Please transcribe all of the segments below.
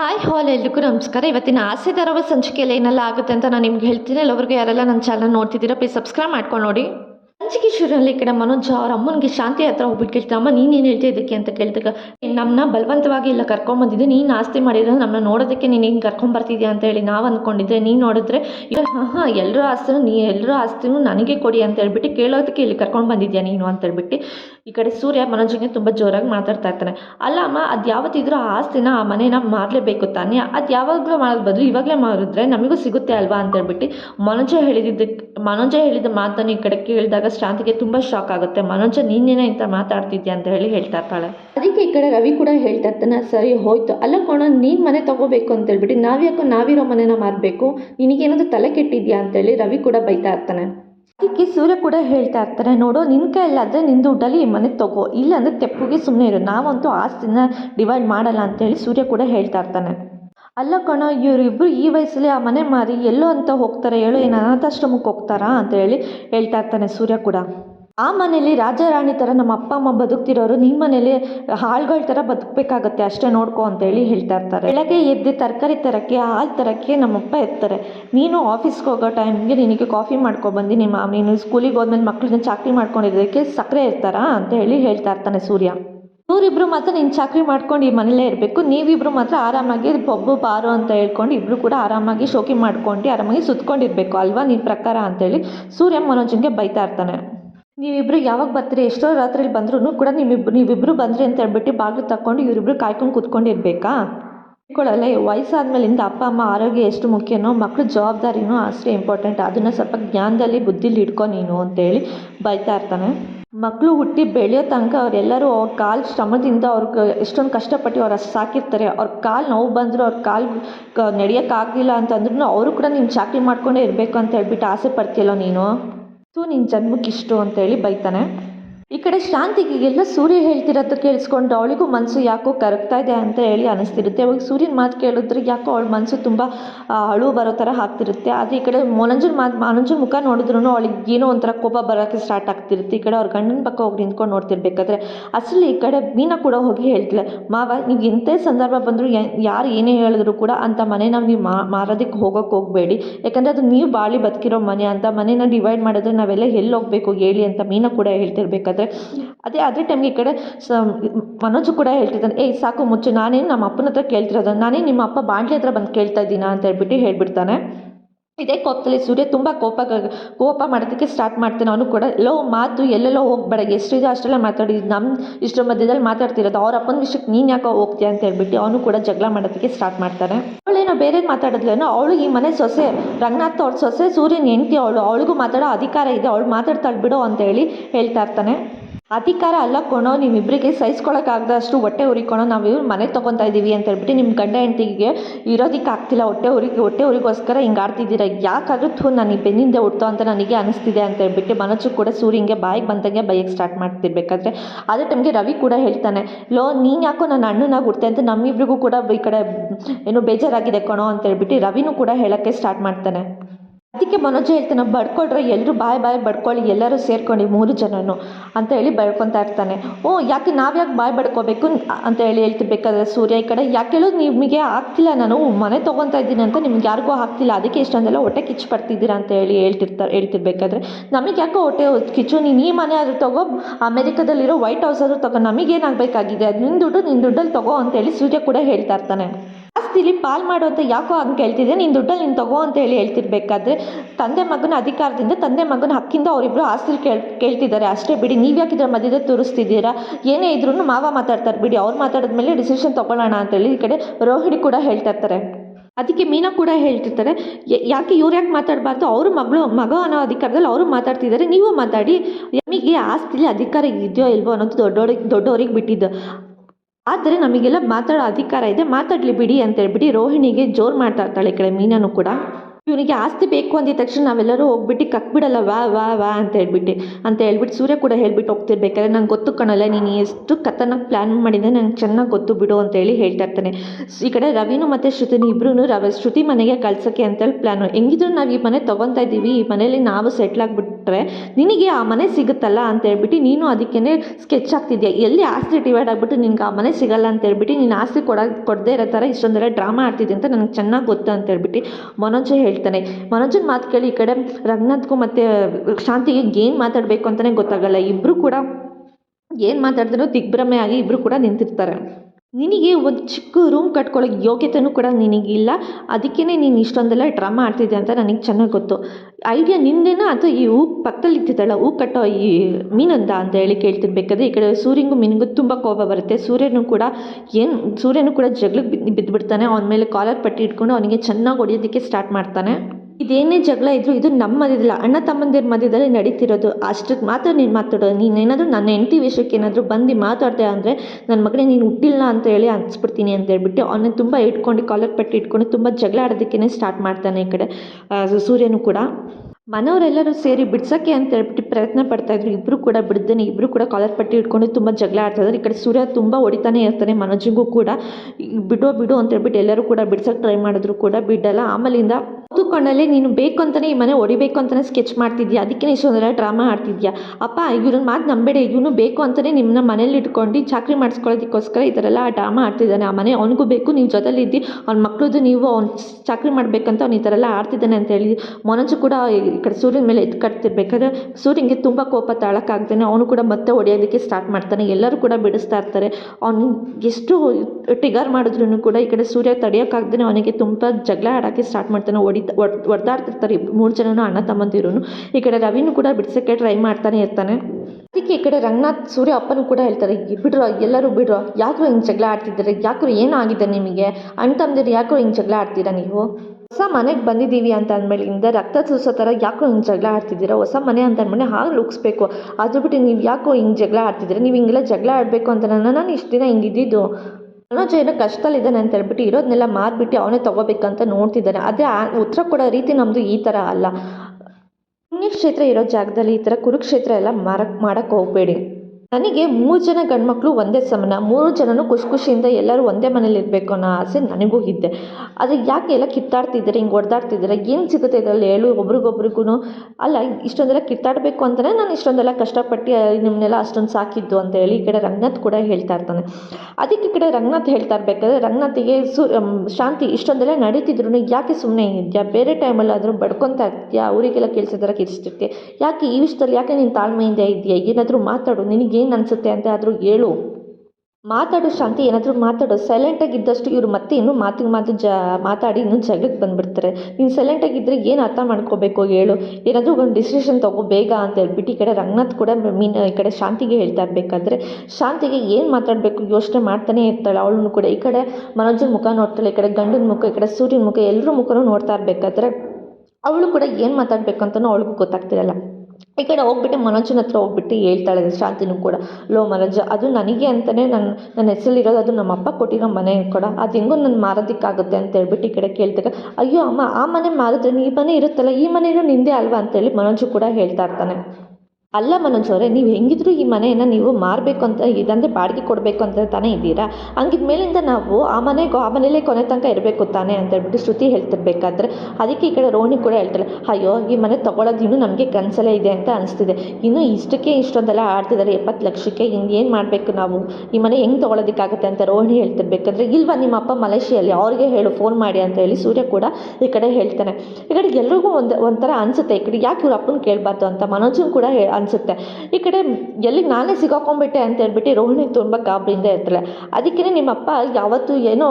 Hi ಹಾಲ್ ಎಲ್ರಿಗೂ ನಮಸ್ಕಾರ. ಇವತ್ತಿನ ಆಸೆ ದರವ ಸಂಚಿಕೆಯಲ್ಲಿ ಏನೆಲ್ಲ ಆಗುತ್ತೆ ಅಂತ ನಾನು ನಿಮ್ಗೆ ಹೇಳ್ತೀನಿ. ಎಲ್ಲವರೆಗೂ ಯಾರೆಲ್ಲ ನನ್ನ ಚಾನಲ್ ನೋಡ್ತಿದ್ದೀರಾ ಪ್ಲೀಸ್ ಸಬ್ಸ್ಕ್ರೈಬ್ ಮಾಡ್ಕೊಂಡು ನೋಡಿ. ಸಂಚಿಕೆ ಶುರುನಲ್ಲಿ ಈ ಕಡೆ ಮನೋಜ್ ಅವ್ರ ಅಮ್ಮನಿಗೆ ಶಾಂತಿ ಹತ್ರ ಹೋಗ್ಬಿಟ್ಟು ಕೇಳ್ತಾರೆ ಅಮ್ಮ, ನೀನೇನು ಹೇಳ್ತಾ ಇದಕ್ಕೆ ಅಂತ ಕೇಳಿದಾಗ ನಮ್ಮನ್ನ ಬಲವಂತವಾಗಿ ಇಲ್ಲ ಕರ್ಕೊಂಬಂದಿದ್ದು ನೀನು ಆಸ್ತಿ ಮಾಡಿದ್ರೆ ನಮ್ಮನ್ನ ನೋಡೋದಕ್ಕೆ ನೀನು ಹಿಂಗೆ ಕರ್ಕೊಂಬರ್ತಿದ್ಯಾ ಅಂತ ಹೇಳಿ ನಾವು ಅಂದ್ಕೊಂಡಿದ್ದೆ ನೀನು ನೋಡಿದ್ರೆ ಹಾಂ ಹಾಂ ಎಲ್ಲರ ಆಸ್ತಿನೂ, ನೀ ಎಲ್ಲರ ಆಸ್ತಿನೂ ನನಗೆ ಕೊಡಿ ಅಂತ ಹೇಳ್ಬಿಟ್ಟು ಕೇಳೋದಕ್ಕೆ ಇಲ್ಲಿ ಕರ್ಕೊಂಡು ಬಂದಿದ್ಯಾ ನೀನು? ಅಂತ ಹೇಳ್ಬಿಟ್ಟು ಈ ಕಡೆ ಸೂರ್ಯ ಮನೋಜಿಗೆ ತುಂಬ ಜೋರಾಗಿ ಮಾತಾಡ್ತಾ ಇರ್ತಾನೆ. ಅಲ್ಲ, ಅಮ್ಮ, ಅದು ಯಾವತ್ತಿದ್ರೂ ಆ ಆಸ್ತಿನ, ಆ ಮನೇನ ಮಾರಲೇಬೇಕು ತಾನೇ? ಅದು ಯಾವಾಗಲೂ ಮಾಡೋದು ಬದಲು ಇವಾಗಲೇ ಮಾಡಿದ್ರೆ ನಮಗೂ ಸಿಗುತ್ತೆ ಅಲ್ವಾ? ಅಂತ ಹೇಳ್ಬಿಟ್ಟು ಮನೋಜ ಹೇಳಿದ್ದಕ್ಕೆ ಮನೋಜ ಹೇಳಿದ ಮಾತನ್ನು ಈ ಕಡೆ ಕೇಳಿದಾಗ ಶಾಂತಿಗೆ ತುಂಬ ಶಾಕ್ ಆಗುತ್ತೆ. ಮನೋಜ ನೀನೇನೋ ಇಂಥ ಮಾತಾಡ್ತಿದ್ಯಾ ಅಂತ ಹೇಳಿ ಹೇಳ್ತಾ ಇರ್ತಾಳೆ. ಅದಕ್ಕೆ ಈ ಕಡೆ ರವಿ ಕೂಡ ಹೇಳ್ತಾ ಇರ್ತಾನೆ ಸರಿ ಹೋಯ್ತು. ಅಲ್ಲ ಕೋಣ ನೀನು ಮನೆ ತಗೋಬೇಕು ಅಂತ ಹೇಳ್ಬಿಟ್ಟು ನಾವ್ಯಾಕೋ ನಾವಿರೋ ಮನೆನ ಮಾರಬೇಕು? ನಿನಗೇನಾದರೂ ತಲೆ ಕೆಟ್ಟಿದ್ಯಾ ಅಂತೇಳಿ ರವಿ ಕೂಡ ಬೈತಾ ಇರ್ತಾನೆ. ಅದಕ್ಕೆ ಸೂರ್ಯ ಕೂಡ ಹೇಳ್ತಾ ಇರ್ತಾರೆ ನೋಡು ನಿನ್ನ ಕೈಯಲ್ಲಾದರೆ ನಿನ್ನ ದುಡ್ಡಲ್ಲಿ ಈ ಮನೆ ತಗೋ. ಇಲ್ಲಾಂದರೆ ತೆಪ್ಪುಗೆ ಸುಮ್ಮನೆ ಇರು. ನಾವಂತೂ ಆಸ್ತಿನ ಡಿವೈಡ್ ಮಾಡಲ್ಲ ಅಂತೇಳಿ ಸೂರ್ಯ ಕೂಡ ಹೇಳ್ತಾ ಇರ್ತಾನೆ. ಅಲ್ಲ ಕಣೋ ಇವರಿಬ್ಬರು ಈ ವಯಸ್ಸಲ್ಲಿ ಆ ಮನೆ ಮಾರಿ ಎಲ್ಲೋ ಅಂತ ಹೋಗ್ತಾರೆ, ಹೇಳು, ಏನು ಅನಾಥಾಶ್ರಮಕ್ಕೆ ಹೋಗ್ತಾರಾ ಅಂತ ಹೇಳಿ ಹೇಳ್ತಾ ಇರ್ತಾನೆ ಸೂರ್ಯ ಕೂಡ. ಆ ಮನೇಲಿ ರಾಜ ರಾಣಿ ಥರ ನಮ್ಮ ಅಪ್ಪ, ಅಮ್ಮ ಬದುಕ್ತಿರೋರು ನಿಮ್ಮ ಮನೇಲಿ ಹಾಳುಗಳ ಥರ ಬದುಕಬೇಕಾಗತ್ತೆ, ಅಷ್ಟೇ ನೋಡ್ಕೊ ಅಂತೇಳಿ ಹೇಳ್ತಾ ಇರ್ತಾರೆ. ಬೆಳಗ್ಗೆ ಎದ್ದು ತರಕಾರಿ ತರಕ್ಕೆ, ಹಾಲು ತರಕ್ಕೆ ನಮ್ಮಪ್ಪ ಇರ್ತಾರೆ ನೀನು ಆಫೀಸ್ಗೆ ಹೋಗೋ ಟೈಮ್ಗೆ ನಿನಗೆ ಕಾಫಿ ಮಾಡ್ಕೊಬಂದು ನಿಮ್ಮ ನೀನು ಸ್ಕೂಲಿಗೆ ಹೋದ್ಮೇಲೆ ಮಕ್ಕಳನ್ನ ಚಾಕ್ರಿ ಮಾಡ್ಕೊಂಡಿರೋದಕ್ಕೆ ಸಕ್ಕರೆ ಇರ್ತಾರಾ ಅಂತ ಹೇಳಿ ಹೇಳ್ತಾ ಇರ್ತಾನೆ ಸೂರ್ಯ. ಇವರಿಬ್ರು ಮಾತ್ರ ನೀನು ಚಾಕ್ರಿ ಮಾಡ್ಕೊಂಡು ಈ ಮನೇಲೇ ಇರಬೇಕು. ನೀವಿಬ್ರು ಮಾತ್ರ ಆರಾಮಾಗಿ ಬೊಬ್ಬು, ಬಾರು ಅಂತ ಹೇಳ್ಕೊಂಡು ಇಬ್ರು ಕೂಡ ಆರಾಮಾಗಿ ಶೋಕಿ ಮಾಡ್ಕೊಂಡು ಆರಾಮಾಗಿ ಸುತ್ಕೊಂಡಿರ್ಬೇಕು ಅಲ್ವಾ ನಿನ್ನ ಪ್ರಕಾರ ಅಂತೇಳಿ ಸೂರ್ಯ ಮನೋಜನ್ಗೆ ಬೈತಾ ಇರ್ತಾನೆ. ನೀವಿಬ್ರು ಯಾವಾಗ ಬರ್ತೀರಿ, ಎಷ್ಟೋ ರಾತ್ರಿಲಿ ಬಂದ್ರೂ ಕೂಡ ನಿಮ್ಮಿಬ್ರು ನೀವಿಬ್ರು ಬಂದ್ರಿ ಅಂತ ಹೇಳ್ಬಿಟ್ಟು ಬಾಗಿಲು ತಗೊಂಡು ಇವರಿಬ್ರು ಕಾಯ್ಕೊಂಡು ಕೂತ್ಕೊಂಡಿರ್ಬೇಕಾ? ಇಟ್ಕೊಳ್ಳಲ್ಲ ವಯಸ್ಸಾದ್ಮೇಲಿಂದ ಅಪ್ಪ, ಅಮ್ಮ ಆರೋಗ್ಯ ಎಷ್ಟು ಮುಖ್ಯನೋ, ಮಕ್ಳ ಜವಾಬ್ದಾರಿನೂ ಅಷ್ಟೇ ಇಂಪಾರ್ಟೆಂಟ್ ಅದನ್ನು ಸ್ವಲ್ಪ ಜ್ಞಾನದಲ್ಲಿ, ಬುದ್ಧಿಲಿ ಇಟ್ಕೊ ನೀನು ಅಂತೇಳಿ ಬೈತಾ ಇರ್ತಾನೆ. ಮಕ್ಕಳು ಹುಟ್ಟಿ ಬೆಳೆಯೋ ತನಕ ಅವರೆಲ್ಲರೂ ಅವ್ರ ಕಾಲು ಶ್ರಮದಿಂದ ಅವ್ರಿಗೆ ಎಷ್ಟೊಂದು ಕಷ್ಟಪಟ್ಟು ಅವ್ರು ಸಾಕಿರ್ತಾರೆ. ಅವ್ರ ಕಾಲು ನೋವು ಬಂದರೂ ಅವ್ರ ಕಾಲು ಕ ನಡೆಯೋಕ್ಕಾಗಲಿಲ್ಲ ಅಂತಂದ್ರೂ ಅವರು ಕೂಡ ನೀನು ಚಾಕ್ರಿ ಮಾಡ್ಕೊಂಡೇ ಇರಬೇಕು ಅಂತ ಹೇಳ್ಬಿಟ್ಟು ಆಸೆ ಪಡ್ತೀಯಲ್ಲ ನೀನು? ಸೊ ನಿನ್ನ ಜನ್ಮಕ್ಕೆ ಇಷ್ಟು ಅಂತೇಳಿ ಬೈತಾನೆ. ಈ ಕಡೆ ಶಾಂತಿಗೆ ಎಲ್ಲ ಸೂರ್ಯ ಹೇಳ್ತಿರೋದು ಕೇಳಿಸ್ಕೊಂಡು ಅವಳಿಗೂ ಮನಸ್ಸು ಯಾಕೋ ಕರಗ್ತಾ ಇದೆ ಅಂತ ಹೇಳಿ ಅನಿಸ್ತಿರುತ್ತೆ. ಅವಾಗ ಸೂರ್ಯನ ಮಾತು ಕೇಳಿದ್ರೆ ಯಾಕೋ ಅವಳ ಮನಸ್ಸು ತುಂಬ ಅಳು ಬರೋ ಥರ ಆಗ್ತಿರುತ್ತೆ. ಆದರೆ ಈ ಕಡೆ ಮೋನಂಜನ್ ಮಾತು ಮನಂಜನ್ ಮುಖ ನೋಡಿದ್ರು ಅವಳಿಗೆ ಏನೋ ಒಂಥರ ಕೋಪ ಬರೋಕ್ಕೆ ಸ್ಟಾರ್ಟ್ ಆಗ್ತಿರುತ್ತೆ. ಈ ಕಡೆ ಅವ್ರ ಗಂಡನ ಪಕ್ಕ ಹೋಗಿ ನಿಂತ್ಕೊಂಡು ನೋಡ್ತಿರ್ಬೇಕಾದ್ರೆ ಅಸಲು ಈ ಕಡೆ ಮೀನಾ ಕೂಡ ಹೋಗಿ ಹೇಳ್ತಿಲ್ಲ, ಮಾವ, ನೀವು ಎಂಥ ಸಂದರ್ಭ ಬಂದರೂ ಯಾರು ಏನೇ ಹೇಳಿದ್ರು ಕೂಡ ಅಂಥ ನಾವು ನೀವು ಮಾರೋದಕ್ಕೆ ಹೋಗೋಕ್ಕೆ ಹೋಗಬೇಡಿ. ಯಾಕಂದರೆ ಅದು ನೀವು ಬಾಳಿ ಬದುಕಿರೋ ಮನೆ ಅಂತ ಮನೇನ ಡಿವೈಡ್ ಮಾಡಿದ್ರೆ ನಾವೆಲ್ಲ ಎಲ್ಲಿ ಹೋಗಬೇಕು ಹೇಳಿ ಅಂತ ಮೀನಾ ಕೂಡ ಹೇಳ್ತಿರ್ಬೇಕಾದ್ರೆ ಅದೇ ಅದೇ ಟೈಮ್ಗೆ ಈ ಕಡೆ ಸ, ಮನೋಜು ಕೂಡ ಹೇಳ್ತಿದ್ದಾನೆ, ಏಯ್, ಸಾಕು ಮುಚ್ಚು, ನಾನೇನು ನಮ್ಮ ಅಪ್ಪನ ಹತ್ರ ಕೇಳ್ತಿರೋದು? ನಾನೇ ನಿಮ್ಮ ಅಪ್ಪ ಬಾಂಡ್ಲಿ ಹತ್ರ ಬಂದು ಕೇಳ್ತಾ ಇದ್ದೀನಾ? ಅಂತ ಹೇಳ್ಬಿಟ್ಟು ಹೇಳ್ಬಿಡ್ತಾನೆ. ಇದೇ ಕೋಪದಲ್ಲಿ ಸೂರ್ಯ ತುಂಬ ಕೋಪ ಕೋಪ ಮಾಡೋದಕ್ಕೆ ಸ್ಟಾರ್ಟ್ ಮಾಡ್ತಾನೆ. ಅವನು ಕೂಡ ಎಲ್ಲೋ ಮಾತು ಎಲ್ಲೆಲ್ಲೋ ಹೋಗ್ಬೇಡ. ಎಷ್ಟಿದೆ ಅಷ್ಟೆಲ್ಲ ಮಾತಾಡಿ. ನಮ್ಮ ಇಷ್ಟರ ಮಧ್ಯದಲ್ಲಿ ಮಾತಾಡ್ತಿರೋದು. ಅವ್ರ ಅಪ್ಪನ ವಿಷಯಕ್ಕೆ ನೀನು ಯಾಕೋ ಹೋಗ್ತೀಯ ಅಂತ ಹೇಳ್ಬಿಟ್ಟು ಅವನು ಕೂಡ ಜಗಳ ಮಾಡೋದಕ್ಕೆ ಸ್ಟಾರ್ಟ್ ಮಾಡ್ತಾನೆ. ಅವಳೇನೋ ಬೇರೆ ಮಾತಾಡಿದ್ಲೇನೋ ಅವಳು ಈ ಮನೆ ಸೊಸೆ, ರಂಗನಾಥ್ ಅವಳ ಸೊಸೆ, ಸೂರ್ಯನ ಹೆಂಡತಿ ಅವಳು. ಅವಳಿಗೂ ಮಾತಾಡೋ ಅಧಿಕಾರ ಇದೆ. ಅವಳು ಮಾತಾಡ್ತಾಳೆ ಬಿಡೋ ಅಂತ ಹೇಳಿ ಹೇಳ್ತಾ ಇರ್ತಾನೆ. ಅಧಿಕಾರ ಅಲ್ಲ ಕೊಣೋ ನಿಮ್ಮಿಬ್ಬರಿಗೆ ಸಹಿಸ್ಕೊಳಕ್ಕಾಗದಷ್ಟು ಹೊಟ್ಟೆ ಉರಿಕೊಣೋ ನಾವು ಇವ್ರು ಮನೆ ತೊಗೊತಾ ಇದ್ದೀವಿ ಅಂತ ಹೇಳ್ಬಿಟ್ಟು ನಿಮ್ಮ ಗಂಡ ಹೆಂಡತಿಗೆ ಇರೋದಕ್ಕೆ ಆಗ್ತಿಲ್ಲ ಹೊಟ್ಟೆ ಉರಿಗೆ ಹೊಟ್ಟೆ ಉರಿಗೋಸ್ಕರ ಹಿಂಗೆ ಆಡ್ತಿದ್ದೀರ? ಯಾಕಾದ್ರೂ ಥೂ ನನಗೆ ಬೆನ್ನಿಂದೆ ಹುಡ್ತೋ ಅಂತ ನನಗೆ ಅನಿಸ್ತಿದೆ ಅಂತ ಹೇಳ್ಬಿಟ್ಟು ಮನಸ್ಸು ಕೂಡ ಸೂರ್ಯಂಗೆ ಬಾಯಿಗೆ ಬಂದಂಗೆ ಬೈಯಕ್ಕೆ ಸ್ಟಾರ್ಟ್ ಮಾಡ್ತಿರ್ಬೇಕಾದ್ರೆ ಅದೇ ಟೈಮ್ಗೆ ರವಿ ಕೂಡ ಹೇಳ್ತಾನೆ, ಲೋ, ನೀನು ಯಾಕೋ ನನ್ನ ಅಣ್ಣನಾಗಿ ಹುಡ್ತೆ ಅಂತ ನಮ್ಮಿಬ್ರಿಗೂ ಕೂಡ ಈ ಕಡೆ, ಏನು ಬೇಜಾರಾಗಿದೆ ಕಣೋ ಅಂತ ಹೇಳ್ಬಿಟ್ಟು ರವಿನೂ ಕೂಡ ಹೇಳೋಕ್ಕೆ ಸ್ಟಾರ್ಟ್ ಮಾಡ್ತಾನೆ. ಅದಕ್ಕೆ ಮನೋಜ ಹೇಳ್ತಾನೆ, ಬಡ್ಕೊಳ್ರೆ ಎಲ್ಲರೂ ಬಾಯ್ ಬಾಯ್ ಬಡ್ಕೊಳ್ಳಿ, ಎಲ್ಲರೂ ಸೇರ್ಕೊಂಡು ಮೂರು ಜನನು, ಅಂತ ಹೇಳಿ ಬಡ್ಕೊತಾ ಇರ್ತಾನೆ. ಓ, ಯಾಕೆ ನಾವ್ಯಾಕೆ ಬಾಯ್ ಬಡ್ಕೋಬೇಕು? ಅಂತ ಹೇಳಿ ಹೇಳ್ತಿರ್ಬೇಕಾದ್ರೆ ಸೂರ್ಯ ಈ ಕಡೆ, ಯಾಕೆ ಹೇಳೋದು ನಿಮಗೆ ಆಗ್ತಿಲ್ಲ, ನಾನು ಮನೆ ತೊಗೊತಾ ಇದ್ದೀನಿ ಅಂತ ನಿಮ್ಗೆ ಯಾರಿಗೂ ಆಗ್ತಿಲ್ಲ, ಅದಕ್ಕೆ ಇಷ್ಟೊಂದೆಲ್ಲ ಹೊಟ್ಟೆ ಕಿಚ್ಚು ಪಡ್ತಿದ್ದೀರಾ ಅಂತ ಹೇಳಿ ಹೇಳ್ತಿರ್ತಾರೆ ಹೇಳ್ತಿರ್ಬೇಕಾದ್ರೆ, ನಮಗೆ ಯಾಕೋ ಹೊಟ್ಟೆ ಕಿಚ್ಚು, ನೀನು ಈ ಮನೆ ಆದರೂ ತಗೋ, ಅಮೆರಿಕದಲ್ಲಿರೋ ವೈಟ್ ಹೌಸ್ ಆದರೂ ತಗೋ ನಮಗೇನಾಗಬೇಕಾಗಿದೆ ಅದು ನಿನ್ನ ದುಡ್ಡು ನಿನ್ನ ದುಡ್ಡಲ್ಲಿ ತಗೋ ಅಂತೇಳಿ ಸೂರ್ಯ ಕೂಡ ಹೇಳ್ತಾ ಇರ್ತಾನೆ. ಆಸ್ತಿಲಿ ಪಾಲ್ ಮಾಡು ಅಂತ ಯಾಕೋ ಹಂಗೆ ಹೇಳ್ತಿದ್ದೆ ನೀನು ದುಡ್ಡಲ್ಲಿ ನೀನು ತಗೋ ಅಂತ ಹೇಳಿ ಹೇಳ್ತಿರ್ಬೇಕಾದ್ರೆ ತಂದೆ ಮಗನ ಅಧಿಕಾರದಿಂದ ತಂದೆ ಮಗನ ಹಕ್ಕಿಂದ ಅವರಿಬ್ಬರು ಆಸ್ತಿಲಿ ಕೇಳ್, ಕೇಳ್ತಿದ್ದಾರೆ. ಅಷ್ಟೇ ಬಿಡಿ, ನೀವು ಯಾಕೆ ಮಧ್ಯದ ತೋರಿಸ್ತಿದ್ದೀರಾ? ಏನೇ ಇದ್ರೂ ಮಾವ ಮಾತಾಡ್ತಾರೆ ಬಿಡಿ. ಅವ್ರು ಮಾತಾಡಿದ್ಮೇಲೆ ಡಿಸಿಷನ್ ತೊಗೊಳ್ಳೋಣ ಅಂತೇಳಿ ಈ ಕಡೆ ರೋಹಿಣಿ ಕೂಡ ಹೇಳ್ತಾ ಇರ್ತಾರೆ. ಅದಕ್ಕೆ ಮೀನಾ ಕೂಡ ಹೇಳ್ತಿರ್ತಾರೆ ಯಾಕೆ ಇವ್ರು ಯಾಕೆ ಮಾತಾಡಬಾರ್ದು? ಅವರು ಮಗಳು, ಮಗ ಅನ್ನೋ ಅಧಿಕಾರದಲ್ಲಿ ಅವರು ಮಾತಾಡ್ತಿದ್ದಾರೆ. ನೀವು ಮಾತಾಡಿ ನಮಗೆ ಆಸ್ತಿಲಿ ಅಧಿಕಾರ ಇದೆಯೋ ಇಲ್ವೋ ಅನ್ನೋದು ದೊಡ್ಡವ್ರಿಗೆ ದೊಡ್ಡವ್ರಿಗೆ ಬಿಟ್ಟಿದ್ದು. ಆದರೆ ನಮಗೆಲ್ಲ ಮಾತಾಡೋ ಅಧಿಕಾರ ಇದೆ. ಮಾತಾಡಲಿ ಬಿಡಿ ಅಂತ ಹೇಳ್ಬಿಟ್ಟು ರೋಹಿಣಿಗೆ ಜೋರು ಮಾಡ್ತಾ ಇರ್ತಾಳೆ ಈ ಕಡೆ ಮೀನನು ಕೂಡ. ಇವನಿಗೆ ಆಸ್ತಿ ಬೇಕು ಅಂದಿದ ತಕ್ಷಣ ನಾವೆಲ್ಲರೂ ಹೋಗ್ಬಿಟ್ಟು ಕಕ್ಬಿಡಲ್ಲ, ವಾ ವಾ ವಾ ಅಂತ ಹೇಳ್ಬಿಟ್ಟು ಅಂತ ಹೇಳ್ಬಿಟ್ಟು ಸೂರ್ಯ ಕೂಡ ಹೇಳ್ಬಿಟ್ಟು ಹೋಗ್ತಿರ್ಬೇಕಾದ್ರೆ ನಂಗೆ ಗೊತ್ತು ಕಣಲ್ಲ, ನೀನು ಎಷ್ಟು ಕಥನ ಪ್ಲ್ಯಾನ್ ಮಾಡಿದೆ ನಂಗೆ ಚೆನ್ನಾಗಿ ಗೊತ್ತು ಬಿಡು ಅಂತ ಹೇಳಿ ಹೇಳ್ತಾ ಇರ್ತಾನೆ. ಈ ಕಡೆ ರವಿನೂ ಮತ್ತು ಶ್ರುತಿನೂ ಇಬ್ಬರೂ ರವಿ, ಶ್ರುತಿ ಮನೆಗೆ ಕಳ್ಸೋಕ್ಕೆ ಅಂತೇಳಿ ಪ್ಲ್ಯಾನು ಹೆಂಗಿದ್ರು ನಾವು ಈ ಮನೆ ತೊಗೊತಾ ಇದ್ದೀವಿ, ಈ ಮನೇಲಿ ನಾವು ಸೆಟ್ಲ್ ಆಗಿಬಿಟ್ರೆ ನಿನಗೆ ಆ ಮನೆ ಸಿಗುತ್ತಲ್ಲ ಅಂತ ಹೇಳ್ಬಿಟ್ಟು ನೀನು ಅದಕ್ಕೇ ಸ್ಕೆಚ್ ಆಗ್ತಿದ್ಯಾ ಎಲ್ಲಿ ಆಸ್ತಿ ಡಿವೈಡ್ ಆಗಿಬಿಟ್ಟು ನಿನಗೆ ಆ ಮನೆ ಸಿಗಲ್ಲ ಅಂತ ಹೇಳ್ಬಿಟ್ಟು ನೀನು ಆಸ್ತಿ ಕೊಡ, ಕೊಡದೇ ಇರೋ ಥರ ಇಷ್ಟೊಂದೆಲ್ಲ ಡ್ರಾಮಾ ಆಡ್ತಿದ್ದೆ ಅಂತ ನನಗೆ ಚೆನ್ನಾಗಿ ಗೊತ್ತು ಅಂತ ಹೇಳ್ಬಿಟ್ಟು ಮನೋಜ ಹೇಳ್ತಾನೆ. ಮನೋಜನ್ ಮಾತು ಕೇಳಿ ಈ ಕಡೆ ರಂಗನಾಥ್ಗೂ ಮತ್ತು ಶಾಂತಿಗೆ ಏನು ಮಾತಾಡಬೇಕು ಅಂತಲೇ ಗೊತ್ತಾಗಲ್ಲ. ಇಬ್ಬರು ಕೂಡ ಏನು ಮಾತಾಡಿದ್ರು ದಿಗ್ಭ್ರಮೆ ಆಗಿ ಇಬ್ಬರು ಕೂಡ ನಿಂತಿರ್ತಾರೆ. ನಿನಗೆ ಒಂದು ಚಿಕ್ಕ ರೂಮ್ ಕಟ್ಕೊಳ್ಳೋಕ್ಕೆ ಯೋಗ್ಯತೆಯೂ ಕೂಡ ನಿನಗಿಲ್ಲ. ಅದಕ್ಕೇ ನೀನು ಇಷ್ಟೊಂದೆಲ್ಲ ಡ್ರಾಮಾ ಆಡ್ತಿದ್ದೆ ಅಂತ ನನಗೆ ಚೆನ್ನಾಗಿ ಗೊತ್ತು. ಐಡಿಯಾ ನಿಂದೇನಾ ಅಥವಾ ಈ ಹೂ ಪಕ್ಕದಲ್ಲಿ ಇರ್ತಿದ್ದಲ್ಲ ಹೂ ಕಟ್ಟೋ ಈ ಮೀನಂದ ಅಂತ ಹೇಳಿ ಕೇಳ್ತಿರ್ಬೇಕಾದ್ರೆ ಈ ಕಡೆ ಸೂರ್ಯಂಗೂ ಮೀನಿಗೂ ತುಂಬ ಕೋಪ ಬರುತ್ತೆ. ಸೂರ್ಯನೂ ಕೂಡ ಏನು, ಸೂರ್ಯನೂ ಕೂಡ ಜಗಳಕ್ಕೆ ಬಿದ್ದು ಬಿಡ್ತಾನೆ ಅವನ ಮೇಲೆ ಕಾಲರ್ ಪಟ್ಟಿ ಇಟ್ಕೊಂಡು ಅವನಿಗೆ ಚೆನ್ನಾಗಿ ಹೊಡಿಯೋದಕ್ಕೆ ಸ್ಟಾರ್ಟ್ ಮಾಡ್ತಾನೆ. ಇದೇನೇ ಜಗಳ ಇದ್ರು ಇದು ನಮ್ಮ ಮಧ್ಯದಲ್ಲ, ಅಣ್ಣ ತಮ್ಮಂದಿರ ಮಧ್ಯದಲ್ಲಿ ನಡೀತಿರೋದು. ಅಷ್ಟಕ್ಕೆ ಮಾತ್ರ ನೀನು ಮಾತಾಡೋದು ನೀನೇನಾದರೂ ನನ್ನ ಹೆಂಡತಿ ವಿಷಯಕ್ಕೆ ಏನಾದರೂ ಬಂದು ಮಾತಾಡ್ದೆ ಅಂದರೆ ನನ್ನ ಮಗನೇ ನೀನು ಹುಟ್ಟಿಲ್ಲ ಅಂತ ಹೇಳಿ ಅನ್ಸ್ಬಿಡ್ತೀನಿ ಅಂತ ಹೇಳ್ಬಿಟ್ಟು ಅವನ್ನ ತುಂಬ ಇಟ್ಕೊಂಡು ಕಾಲರ್ ಪಟ್ಟಿ ಇಟ್ಕೊಂಡು ತುಂಬ ಜಗಳ ಆಡೋದಕ್ಕೇ ಸ್ಟಾರ್ಟ್ ಮಾಡ್ತಾನೆ ಈ ಕಡೆ. ಸೂರ್ಯನೂ ಕೂಡ. ಮನೆಯವರೆಲ್ಲರೂ ಸೇರಿ ಬಿಡ್ಸೋಕ್ಕೆ ಅಂತ ಹೇಳ್ಬಿಟ್ಟು ಪ್ರಯತ್ನ ಪಡ್ತಾಯಿದ್ರು ಇಬ್ಬರು ಕೂಡ ಬಿಡ್ದೇನೆ ಇಬ್ಬರು ಕೂಡ ಕಾಲರ್ ಪಟ್ಟಿ ಇಟ್ಕೊಂಡು ತುಂಬ ಜಗಳ ಆಡ್ತಾಯಿದ್ರು ಈ ಕಡೆ ಸೂರ್ಯ ತುಂಬ ಹೊಡಿತಾನೆ ಇರ್ತಾನೆ, ಮನೋಜಿಗೂ ಕೂಡ. ಬಿಡೋ ಬಿಡೋ ಅಂತ ಹೇಳ್ಬಿಟ್ಟು ಎಲ್ಲರೂ ಕೂಡ ಬಿಡ್ಸೋಕ್ಕೆ ಟ್ರೈ ಮಾಡಿದ್ರು ಕೂಡ, ಬಿಡಲ್ಲ. ಆಮೇಲಿಂದ ಕೂತ್ಕೊಂಡಲ್ಲೇ ನೀನು ಬೇಕು ಅಂತಲೇ ಈ ಮನೆ ಹೊಡಿಬೇಕು ಅಂತಲೇ ಸ್ಕೆಚ್ ಮಾಡ್ತಿದ್ಯಾ? ಅದಕ್ಕೆ ಇಷ್ಟೊಂದೆಲ್ಲ ಡ್ರಾಮಾ ಆಡ್ತಿದ್ಯಾ? ಅಪ್ಪ, ಇವ್ರನ್ನ ಮಾತು ನಂಬೇಡಿ. ಇವನು ಬೇಕು ಅಂತಲೇ ನಿಮ್ಮನ್ನ ಮನೇಲಿ ಇಟ್ಕೊಂಡು ಚಾಕ್ರಿ ಮಾಡಿಸ್ಕೊಳ್ಳೋದಕ್ಕೋಸ್ಕರ ಈ ಥರ ಎಲ್ಲ ಡ್ರಾಮಾ ಆಡ್ತಿದ್ದಾನೆ. ಆ ಮನೆ ಅವನಿಗೂ ಬೇಕು ನೀವು ಜೊತೆಲಿ ಇದ್ದು. ಅವ್ನ ಮಕ್ಳದ್ದು ನೀವು ಅವ್ನು ಚಾಕ್ರಿ ಮಾಡಬೇಕಂತ ಅವ್ನು ಈ ಥರ ಎಲ್ಲ ಆಡ್ತಿದ್ದಾನೆ ಅಂತ ಹೇಳಿ. ಮನೋಜು ಕೂಡ ಈ ಕಡೆ ಸೂರ್ಯನ ಮೇಲೆ ಎತ್ತು ಕಟ್ತಿರ್ಬೇಕಾದ್ರೆ ಸೂರ್ಯನಿಗೆ ತುಂಬ ಕೋಪ ತಾಳಕ್ಕಾಗ್ತಾನೆ. ಅವನು ಕೂಡ ಮತ್ತೆ ಹೊಡೆಯೋದಕ್ಕೆ ಸ್ಟಾರ್ಟ್ ಮಾಡ್ತಾನೆ. ಎಲ್ಲರೂ ಕೂಡ ಬಿಡಿಸ್ತಾ ಇರ್ತಾರೆ. ಅವನು ಎಷ್ಟು ಟಿಗರ್ ಮಾಡಿದ್ರು ಕೂಡ ಈ ಕಡೆ ಸೂರ್ಯ ತಡೆಯೋಕ್ಕಾಗ್ದೇ ಅವನಿಗೆ ತುಂಬ ಜಗಳ ಆಡೋಕ್ಕೆ ಸ್ಟಾರ್ಟ್ ಮಾಡ್ತಾನೆ. ಹೊಡಿತ ಹೊಡ್ ಹೊಡ್ದಾಡ್ತಿರ್ತಾರೆ ಮೂರು ಜನನು, ಅಣ್ಣ ತಮ್ಮಂದಿರು ಈ ಕಡೆ ರವಿನೂ ಕೂಡ ಬಿಡ್ಸೋಕ್ಕೆ ಟ್ರೈ ಮಾಡ್ತಾನೆ ಇರ್ತಾನೆ. ಅದಕ್ಕೆ ಈ ಕಡೆ ರಂಗನಾಥ್, ಸೂರ್ಯ ಅಪ್ಪನೂ ಕೂಡ ಹೇಳ್ತಾರೆ ಬಿಡ್ರೋ, ಎಲ್ಲರೂ ಬಿಡ್ರೋ. ಯಾಕೋ ಹಿಂಗೆ ಜಗಳ ಆಡ್ತಿದ್ದಾರೆ? ಯಾಕೋ ಏನಾಗಿದೆ ನಿಮಗೆ? ಅಣ್ಣ ತಮ್ಮದಿರು ಯಾಕೋ ಹಿಂಗೆ ಜಗಳ ಆಡ್ತೀರಾ ನೀವು? ಹೊಸ ಮನೆಗೆ ಬಂದಿದ್ದೀವಿ ಅಂತ ಅಂದಮೇಲಿಂದ ರಕ್ತ ಸೂಸೋ ಥರ ಯಾಕೋ ಹಿಂಗೆ ಜಗಳ ಆಡ್ತಿದ್ದೀರಾ? ಹೊಸ ಮನೆ ಅಂತ ಅಂದ್ಮೇಲೆ ಹಾಗೆ ಲುಕ್ಸ್ಬೇಕು. ಅದು ಬಿಟ್ಟು ನೀವು ಯಾಕೋ ಹಿಂಗೆ ಜಗಳ ಆಡ್ತಿದ್ದೀರಾ? ನೀವು ಹಿಂಗೆಲ್ಲ ಜಗಳ ಆಡಬೇಕು ಅಂತ ನನ್ನ ನಾನು ಇಷ್ಟು ದಿನ ಹಿಂಗಿದ್ದಿದ್ದು. ಮನೋಜ್ ಏನೋ ಕಷ್ಟದಲ್ಲಿದ್ದಾನೆ ಅಂತ ಹೇಳ್ಬಿಟ್ಟು ಇರೋದನ್ನೆಲ್ಲ ಮಾರ್ಬಿಟ್ಟು ಅವನೇ ತೊಗೋಬೇಕಂತ ನೋಡ್ತಿದ್ದಾನೆ. ಆದರೆ ಉತ್ತರ ಕೊಡೋ ರೀತಿ ನಮ್ಮದು ಈ ಥರ ಅಲ್ಲ. ಪುಣ್ಯಕ್ಷೇತ್ರ ಇರೋ ಜಾಗದಲ್ಲಿ ಈ ಥರ ಕುರುಕ್ಷೇತ್ರ ಎಲ್ಲ ಮಾರಕ್ಕೆ ಮಾಡೋಕ್ಕೆ ಹೋಗಬೇಡಿ. ನನಗೆ ಮೂರು ಜನ ಗಂಡ್ಮಕ್ಳು ಒಂದೇ ಸಮನ. ಮೂರು ಜನನು ಖುಷಿ ಖುಷಿಯಿಂದ ಎಲ್ಲರೂ ಒಂದೇ ಮನೇಲಿ ಇರಬೇಕು ಅನ್ನೋ ಆಸೆ ನನಗೂ ಇದ್ದೆ. ಆದರೆ ಯಾಕೆ ಎಲ್ಲ ಕಿತ್ತಾಡ್ತಿದ್ದೀರಾ, ಹಿಂಗೆ ಹೊಡೆದಾಡ್ತಿದ್ದೀರಾ ಏನು ಸಿಗುತ್ತೆ ಇದರಲ್ಲಿ ಹೇಳು ಒಬ್ರಿಗೊಬ್ರಿಗೂ ಅಲ್ಲ, ಇಷ್ಟೊಂದೆಲ್ಲ ಕಿತ್ತಾಡಬೇಕು ಅಂತಲೇ ನಾನು ಇಷ್ಟೊಂದೆಲ್ಲ ಕಷ್ಟಪಟ್ಟು ನಿಮ್ಮನ್ನೆಲ್ಲ ಅಷ್ಟೊಂದು ಸಾಕಿದ್ದು ಅಂತ ಹೇಳಿ ಈ ಕಡೆ ರಂಗನಾಥ್ ಕೂಡ ಹೇಳ್ತಾ ಇರ್ತಾನೆ. ಅದಕ್ಕೆ ಈ ಕಡೆ ರಂಗನಾಥ್ ಹೇಳ್ತಾ ಇರಬೇಕಾದ್ರೆ ರಂಗನಾಥಿಗೆ ಸು ಶಾಂತಿ ಇಷ್ಟೊಂದೆಲ್ಲ ನಡೀತಿದ್ರು ಯಾಕೆ ಸುಮ್ಮನೆ ಇದೆಯಾ? ಬೇರೆ ಟೈಮಲ್ಲಾದರೂ ಬಡ್ಕೊತಾ ಇರ್ತೀಯಾ ಅವರಿಗೆಲ್ಲ ಕೆಲಸದ ಕಿರಿಸ್ತಿರ್ತೀಯ ಯಾಕೆ ಈ ವಿಷಯದಲ್ಲಿ ಯಾಕೆ ನೀನು ತಾಳ್ಮೆಯಿಂದ ಇದೆಯಾ? ಏನಾದರೂ ಮಾತಾಡು ನಿನಗೇನು ಅನಿಸುತ್ತೆ ಅಂತ ಆದರೂ ಹೇಳು. ಮಾತಾಡು ಶಾಂತಿ ಏನಾದರೂ ಮಾತಾಡು. ಸೈಲೆಂಟಾಗಿ ಇದ್ದಷ್ಟು ಇವರು ಮತ್ತೆ ಇನ್ನೂ ಮಾತಿಗೆ ಮಾತು ಜ, ಮಾತಾಡಿ ಇನ್ನೂ ಜಗಳಕ್ಕೆ ಬಂದುಬಿಡ್ತಾರೆ. ನೀನು ಸೈಲೆಂಟಾಗಿದ್ದರೆ ಏನು ಅರ್ಥ ಮಾಡ್ಕೋಬೇಕು ಹೇಳು. ಏನಾದರೂ ಒಂದು ಡಿಸಿಷನ್ ತಗೋ ಬೇಗ ಅಂತ ಹೇಳ್ಬಿಟ್ಟು ಈ ಕಡೆ ರಂಗನಾಥ್ ಕೂಡ ಮೀನ್, ಈ ಕಡೆ ಶಾಂತಿಗೆ ಹೇಳ್ತಾ ಇರಬೇಕಾದ್ರೆ ಶಾಂತಿಗೆ ಏನು ಮಾತಾಡಬೇಕು ಯೋಚನೆ ಮಾಡ್ತಾನೆ ಇರ್ತಾಳೆ ಅವಳನ್ನು ಕೂಡ. ಈ ಕಡೆ ಮನೋಜನ ಮುಖ ನೋಡ್ತಾಳೆ, ಈ ಕಡೆ ಗಂಡನ ಮುಖ, ಈ ಕಡೆ ಸೂರ್ಯನ ಮುಖ ಎಲ್ಲರ ಮುಖನೂ ನೋಡ್ತಾ ಇರಬೇಕಾದ್ರೆ ಅವಳು ಕೂಡ ಏನು ಮಾತಾಡಬೇಕು ಅಂತಲೂ ಅವಳಿಗೂ ಗೊತ್ತಾಗ್ತಿರಲ್ಲ. ಈ ಕಡೆ ಹೋಗ್ಬಿಟ್ಟು ಮನೋಜನ ಹತ್ರ ಹೋಗ್ಬಿಟ್ಟು ಹೇಳ್ತಾಳೆ ಶಾಂತಿನೂ ಕೂಡ. ಲೋ ಮನೋಜ ಅದು ನನಗೆ ಅಂತಲೇ ನನ್ನ ನನ್ನ ಹೆಸರಲ್ಲಿರೋದು ಅದು ನಮ್ಮ ಅಪ್ಪ ಕೊಟ್ಟಿರೋ ಮನೆ ಕೂಡ. ಅದು ಹೆಂಗೋ ನಾನು ಮಾರೋದಕ್ಕಾಗುತ್ತೆ ಅಂತ ಹೇಳ್ಬಿಟ್ಟು ಈ ಕಡೆ ಕೇಳ್ತಾರೆ ಅಯ್ಯೋ ಅಮ್ಮ, ಆ ಮನೆ ಮಾರಿದ್ರೆ ಈ ಮನೆ ಇರುತ್ತಲ್ಲ, ಈ ಮನೆಯೂ ನಿಂದೆ ಅಲ್ವಾ ಅಂತೇಳಿ ಮನೋಜು ಕೂಡ ಹೇಳ್ತಾ ಇರ್ತಾನೆ. ಅಲ್ಲ ಮನೋಜ್ ಅವರೇ, ನೀವು ಹೆಂಗಿದ್ರು ಈ ಮನೆಯನ್ನು ನೀವು ಮಾರಬೇಕು ಅಂತ ಇದಂದರೆ ಬಾಡಿಗೆ ಕೊಡಬೇಕು ಅಂತ ತಾನೇ ಇದ್ದೀರಾ? ಹಂಗಿದ ಮೇಲಿಂದ ನಾವು ಆ ಮನೆಗೂ, ಆ ಮನೇಲೇ ಕೊನೆ ತನಕ ಇರಬೇಕು ತಾನೇ ಅಂತ ಹೇಳ್ಬಿಟ್ಟು ಶ್ರುತಿ ಹೇಳ್ತಿರ್ಬೇಕಾದ್ರೆ, ಅದಕ್ಕೆ ಈ ಕಡೆ ರೋಹಿಣಿ ಕೂಡ ಹೇಳ್ತಾಳೆ, ಅಯ್ಯೋ, ಈ ಮನೆ ತೊಗೊಳೋದು ಇನ್ನೂ ನಮಗೆ ಕನಸಲ್ಲೇ ಇದೆ ಅಂತ ಅನಿಸ್ತಿದೆ. ಇನ್ನು ಇಷ್ಟಕ್ಕೆ ಇಷ್ಟೊಂದೆಲ್ಲ ಆಡ್ತಿದ್ದಾರೆ ಎಪ್ಪತ್ತು ಲಕ್ಷಕ್ಕೆ ಹಿಂಗೆ ಏನು ಮಾಡಬೇಕು ನಾವು? ಈ ಮನೆ ಹೆಂಗೆ ತೊಗೊಳೋದಕ್ಕಾಗತ್ತೆ? ಅಂತ ರೋಹಿಣಿ ಹೇಳ್ತಿರ್ಬೇಕಾದ್ರೆ, ಇಲ್ವಾ ನಿಮ್ಮ ಅಪ್ಪ ಮಲೇಷಿಯಲ್ಲಿ ಅವ್ರಿಗೆ ಹೇಳು, ಫೋನ್ ಮಾಡಿ ಅಂತ ಹೇಳಿ ಸೂರ್ಯ ಕೂಡ ಈ ಕಡೆ ಹೇಳ್ತಾನೆ. ಈ ಕಡೆ ಎಲ್ರಿಗೂ ಒಂದು, ಒಂಥರ ಅನಿಸುತ್ತೆ, ಈ ಕಡೆ ಯಾಕೆ ಇವ್ರ ಅಪ್ಪನ ಕೇಳಬಾರ್ದು? ಅಂತ ಮನೋಜನ್ ಕೂಡ ಅನಿಸುತ್ತೆ. ಈ ಕಡೆ ಎಲ್ಲಿಗೆ ನಾನೇ ಸಿಗಾಕೊಂಡ್ಬಿಟ್ಟೆ ಅಂತ ಹೇಳ್ಬಿಟ್ಟು ರೋಹಿಣಿ ತುಂಬ ಗಾಬರಿಯಿಂದ ಇರ್ತಾಳೆ. ಅದಕ್ಕೇ ನಿಮ್ಮ ಅಪ್ಪ ಯಾವತ್ತು ಏನೋ